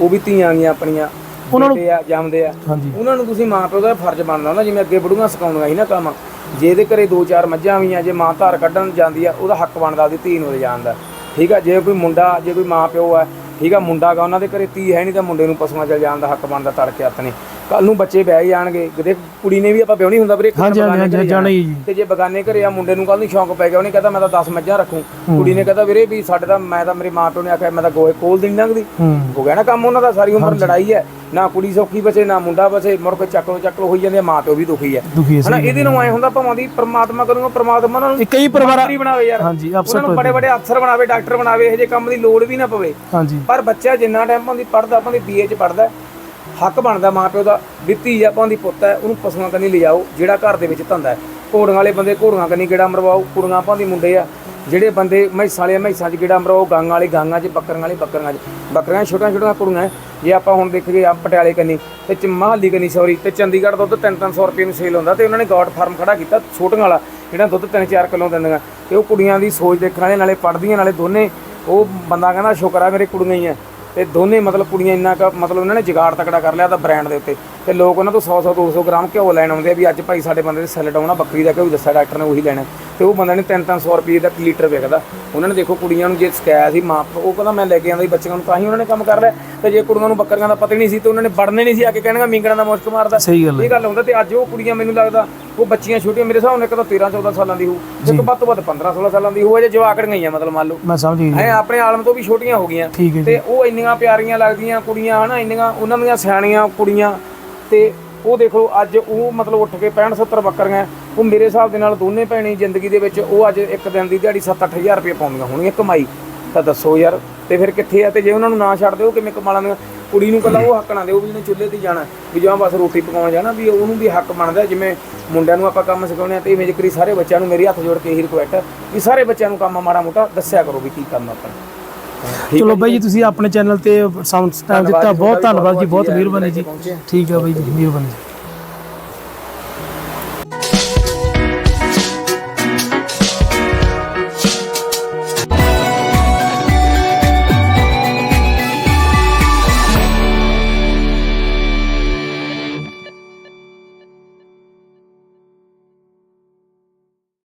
ਉਹ ਵੀ ਧੀਆਂ ਗੀਆਂ ਆਪਣੀਆਂ। ਉਹਨਾਂ ਨੂੰ ਆ ਜੰਮਦੇ ਆ। ਉਹਨਾਂ ਨੂੰ ਤੁਸੀਂ ਮਾਂ ਪਿਓ ਦਾ ਫਰਜ਼ ਬਣਦਾ ਨਾ ਜਿਵੇਂ ਅੱਗੇ ਬੁੜੀਆਂ ਸਿਖਾਉਂਦੀਆਂ ਸੀ ਨਾ ਕੰਮ। ਜੇ ਇਹਦੇ ਘਰੇ ਦੋ ਚਾਰ ਮੱਝਾਂ ਵੀਆਂ ਜੇ ਮਾਂ ਧਾਰ ਕੱਢਣ ਜਾਂਦੀ ਆ ਉਹਦਾ ਹੱਕ ਬਣਦਾ ਉਹਦੀ ਧੀ ਨੂੰ ਲਿਜਾਣ ਦਾ। ਠੀਕ ਆ ਜੇ ਕੋਈ ਮੁੰਡਾ ਜੇ ਕੋਈ ਮਾਂ ਪਿਓ ਆ ਠੀਕ ਆ, ਮੁੰਡਾ ਗਾ, ਉਹਨਾਂ ਦੇ ਘਰੇ ਧੀ ਹੈ ਨਹੀਂ ਤਾਂ ਮੁੰਡੇ ਨੂੰ ਪਸ਼ੂਆਂ ਚਲ ਜਾਣ ਦਾ ਹੱਕ ਬਣਦਾ, ਤੜਕੇ ਹੱਥ ਨੇ। ਕੱਲ ਨੂੰ ਬੱਚੇ ਵਿਆਹ ਜਾਣਗੇ। ਦੇਖ ਕੁੜੀ ਨੇ ਵੀ ਆਪਾਂ ਵਿਆਹਣੀ ਹੁੰਦਾ ਵੀਰੇ ਇੱਕ ਹਾਂਜੀ, ਬਗਾਨੇ ਹਾਂਜੀ, ਘਰੇ ਜਾਣਾ ਹੀ ਜੀ। ਤੇ ਜੇ ਬਗਾਨੇ ਘਰੇ ਆ ਮੁੰਡੇ ਨੂੰ ਕੱਲ ਨੂੰ ਸ਼ੌਂਕ ਪੈ ਗਿਆ ਉਹਨੇ ਕਹਿੰਦਾ ਮੈਂ ਤਾਂ 10 ਮੱਝਾਂ ਰੱਖੂ। ਕੁੜੀ ਨੇ ਕਹਿੰਦਾ ਵੀਰੇ ਵੀ ਸਾਡੇ ਤਾਂ ਮੈਂ ਤਾਂ ਮੇਰੇ ਮਾਂ ਪਿਓ ਨੇ ਆਖਿਆ ਮੈਂ ਤਾਂ ਗੋਏ ਕੋਲ ਦੀ ਨੀ ਲੰਘਦੀ। ਹੂੰ। ਹੋ ਗਿਆ ਨਾ ਕੰਮ ਉਹਨਾਂ ਦਾ ਸਾਰੀ ਉਮਰ ਲੜਾਈ ਹੈ। ਨਾ ਕੁੜੀ ਸੌਖੀ ਬਚੇ ਨਾ ਮੁੰਡਾ ਬਚੇ ਮੁੜ ਕੇ ਚੱਕਲੋ ਚੱਕਲੋ ਹੋਈ ਜਾਂਦੇ ਆ, ਮਾਂ ਪਿਓ ਵੀ ਦੁਖੀ ਹੈ। ਦੁਖੀ ਹੈ ਹਨਾ ਇਹਦੇ ਨੂੰ ਐ ਹੁੰਦਾ ਭਾਵਾਂ ਦੀ ਪ੍ਰਮਾਤਮਾ ਕਰੂਗਾ ਪ੍ਰਮਾਤਮਾ ਉਹਨਾਂ ਨੂੰ ਇਹ ਕਈ ਪਰਿਵਾਰ ਮੰਤਰੀ ਬਣਾਵੇ ਯਾਰ। ਹਾਂਜੀ ਉਹਨਾਂ ਅਫਸਰ ਨੂੰ ਬੜੇ ਬੜੇ ਅਫਸਰ ਬਣਾਵੇ ਡਾਕਟਰ ਬਣਾਵੇ ਇਹੋ ਜਿਹੇ ਕੰਮ ਦੀ ਲੋੜ ਵੀ ਨਾ ਪਵੇ। ਹਾਂਜੀ। ਪਰ ਬੱਚਾ ਜਿੰਨਾ ਟਾਈਮ ਭਾਂਦੀ ਪੜਦਾ ਭਾਂਦੀ ਬੀਏ ਚ ਪੜਦਾ ਹੱਕ ਬਣਦਾ ਮਾਪਿਓ ਦਾ ਦਿੱਤੀ ਜਾਂ ਭਾਂਦੀ ਪੁੱਤ ਹੈ, ਉਹਨੂੰ ਪਸ਼ੂਆਂ ਕੰਨੀ ਲਿਜਾਓ, ਜਿਹੜਾ ਘਰ ਦੇ ਵਿੱਚ ਧੰਦਾ ਹੈ। ਘੋੜੀਆਂ ਵਾਲੇ ਬੰਦੇ ਘੋੜੀਆਂ ਕੰਨੀ ਗੇੜਾ ਮਰਵਾਓ, ਕੁੜੀਆਂ ਭਾਂਦੀ ਮੁੰਡੇ ਆ। ਜਿਹੜੇ ਬੰਦੇ ਮੈਸਾਂ ਵਾਲੇ ਮੈਸਾਂ 'ਚ ਗੇੜਾ ਮਰਵਾਓ, ਗਾਂਗਾਂ ਵਾਲੇ ਗਾਂਗਾਂ 'ਚ, ਬੱਕਰੀਆਂ ਵਾਲੇ ਬੱਕਰੀਆਂ 'ਚ। ਬੱਕਰੀਆਂ ਛੋਟੀਆਂ ਛੋਟੀਆਂ ਕੁੜੀਆਂ ਹੈ। ਜੇ ਆਪਾਂ ਹੁਣ ਦੇਖੀਏ ਆ ਪਟਿਆਲੇ ਕੰਨੀ ਤੇ ਚ ਮਹਾਲੀ ਕੰਨੀ ਸੌਰੀ ਤੇ ਚੰਡੀਗੜ੍ਹ ਦੁੱਧ 3-300 ਰੁਪਏ ਨੂੰ ਸੇਲ ਹੁੰਦਾ ਤੇ ਉਹਨਾਂ ਨੇ ਗੌਡ ਫਾਰਮ ਖੜਾ ਕੀਤਾ, ਛੋਟੀਆਂ ਵਾਲਾ, ਜਿਹੜਾ ਦੁੱਧ 3-4 ਕਿਲੋ ਦਿੰਦੀਆਂ। ਤੇ ਉਹ ਕੁੜੀਆਂ ਦੀ ਸੋਚ ਦੇਖਣ ਵਾਲੇ, ਨਾਲੇ ਪੜਦੀਆਂ ਨਾਲੇ ਦੋਨੇ, ਉਹ ਬੰਦਾ ਕਹਿੰਦਾ, ਸ਼ੁਕਰ ਆ, ਮੇਰੇ ਕੁੜੀਆਂ ਹੀ ਆ ਤੇ ਦੋਨੇ ਮਤਲਬ ਕੁੜੀਆਂ ਇੰਨਾ ਕੁ ਮਤਲਬ ਉਹਨਾਂ ਨੇ ਜਗਾੜ ਤਕੜਾ ਕਰ ਲਿਆ ਤਾਂ ਬ੍ਰਾਂਡ ਦੇ ਉੱਤੇ। ਤੇ ਲੋਕ ਉਹਨਾਂ ਤੋਂ 100 100 200 ਗ੍ਰਾਮ ਘਿਓ ਲੈਣ ਆਉਂਦੇ ਆ ਵੀ ਅੱਜ ਭਾਈ ਸਾਡੇ ਬੰਦੇ ਦੇ ਸੈੱਲ ਡਾਉਣਾ ਬੱਕਰੀ ਦਾ ਘਿਓ ਦੱਸਿਆ ਡਾਕਟਰ ਨੇ ਉਹੀ ਲੈਣਾ। ਤੇ ਉਹ ਬੰਦੇ ਨੇ 3-300 ਰੁਪਏ ਦਾ ਲੀਟਰ ਵਿਕਦਾ। ਉਹਨਾਂ ਨੇ ਦੇਖੋ ਕੁੜੀਆਂ ਨੂੰ ਜੇ ਸਿਕਾਇਆ ਸੀ ਮਾਂ ਉਹ ਕਹਿੰਦਾ ਮੈਂ ਲੈ ਕੇ ਆਂਦਾ ਸੀ ਬੱਚਿਆਂ ਨੂੰ ਤਾਂ ਹੀ ਉਹਨਾਂ ਨੇ ਕੰਮ ਕਰ ਲਿਆ ਤੇ ਜੇ ਕੁੜੀਆਂ ਨੂੰ ਬੱਕਰੀਆਂ ਦਾ ਪਤਾ ਹੀ ਨਹੀਂ ਸੀ ਤੇ ਉਹਨਾਂ ਨੇ ਵੜਨੇ ਨਹੀਂ ਸੀ ਆ ਕੇ ਕਹਿਣਗਾ ਮਿੰਗਣਾ ਦਾ ਮੁਸ਼ਕ ਮਾਰਦਾ। ਸਹੀ ਗੱਲ ਹੈ। ਇਹ ਗੱਲ ਹੁੰਦਾ ਤੇ ਅੱਜ ਉਹ ਕੁੜੀਆਂ ਮੈਨੂੰ ਲੱਗਦਾ ਉਹ ਬੱਚੀਆਂ ਛੋਟੀਆਂ ਮੇਰੇ ਹਿਸਾਬ ਨਾਲ ਇੱਕ ਤਾਂ 13 14 ਸਾਲਾਂ ਦੀ ਹੋਊ ਇੱਕ ਵੱਧ ਤੋਂ ਵੱਧ 15 16 ਸਾਲਾਂ ਦੀ ਹੋਊ ਅਜੇ ਜਵਾਕੜੀਆਂ ਹੀ ਆ ਮਤਲਬ ਮੰਨ ਲਓ। ਮੈਂ ਸਮਝ ਗਿਆ ਆਪਣੇ ਆਲਮ ਤੋਂ ਵੀ ਛੋਟੀਆਂ ਹੋ ਗਈਆਂ। ਜੀ। ਤੇ ਉਹ ਇੰਨੀਆਂ ਪਿਆਰੀਆਂ ਲੱਗਦੀਆਂ ਕੁੜੀਆਂ ਹਨਾ ਇੰਨੀਆਂ ਉਹਨਾਂ ਦੀਆਂ ਸਿਆਣੀਆਂ ਕੁੜੀਆਂ ਤੇ ਉਹ ਦੇਖੋ ਅੱਜ ਉਹ ਮਤਲਬ ਉੱਠ ਕੇ 65 70 ਬੱਕਰੀਆਂ, ਉਹ ਮੇਰੇ ਹਿਸਾਬ ਦੇ ਨਾਲ ਦੋਨੇ ਭੈਣੀ ਜ਼ਿੰਦਗੀ ਦੇ ਵਿੱਚ ਉਹ ਅੱਜ ਇੱਕ ਦਿਨ ਦੀ ਦਿਹਾੜੀ 7-8000 ਰੁਪਏ ਪਾਉਂਦੀਆਂ ਹੋਣਗੀਆਂ ਕਮਾਈ। ਤਾਂ ਦੱਸੋ ਯਾਰ, ਤੇ ਫਿਰ ਕਿੱਥੇ ਆ? ਤੇ ਜੇ ਉਹਨਾਂ ਨੂੰ ਨਾ ਛੱਡ ਦਿਓ, ਕਿਵੇਂ ਕਮਾ ਲਾਂਗੇ ਕੁੜੀ ਨੂੰ ਕੱਲਾ ਉਹ ਹੱਕ ਨਾ ਦਿਓ ਵੀ ਜਿਹਨੇ ਚੁੱਲ੍ਹੇ ਤੇ ਜਾਣਾ, ਵੀ ਜਾਂ ਬਸ ਰੋਟੀ ਪਕਾਉਣ ਜਾਣਾ, ਵੀ ਉਹਨੂੰ ਵੀ ਹੱਕ ਬਣਦਾ ਜਿਵੇਂ ਮੁੰਡਿਆਂ ਨੂੰ ਆਪਾਂ ਕੰਮ ਸਿਖਾਉਂਦੇ ਆ ਤੇ ਇਵੇਂ ਜਿਕਰੀ ਸਾਰੇ ਬੱਚਿਆਂ ਨੂੰ ਮੇਰੀ ਹੱਥ ਜੋੜ ਕੇ ਇਹੀ ਰਿਕੁਐਸਟ ਹੈ, ਵੀ ਸਾਰੇ ਬੱਚਿਆਂ ਨੂੰ ਕੰਮ ਮਾੜਾ ਮੋਟਾ ਦੱਸਿਆ ਕਰੋ ਵੀ ਕੀ ਕਰਨਾ ਆਪਾਂ ਚਲੋ ਬਾਈ ਜੀ ਤੁਸੀਂ ਆਪਣੇ ਚੈਨਲ ਤੇ ਸਾਨੂੰ ਟਾਈਮ ਦਿੱਤਾ ਬਹੁਤ ਧੰਨਵਾਦ ਜੀ ਬਹੁਤ ਮਿਹਰਬਾਨੀ ਜੀ। ਠੀਕ ਹੈ ਬਾਈ ਜੀ ਮਿਹਰਬਾਨੀ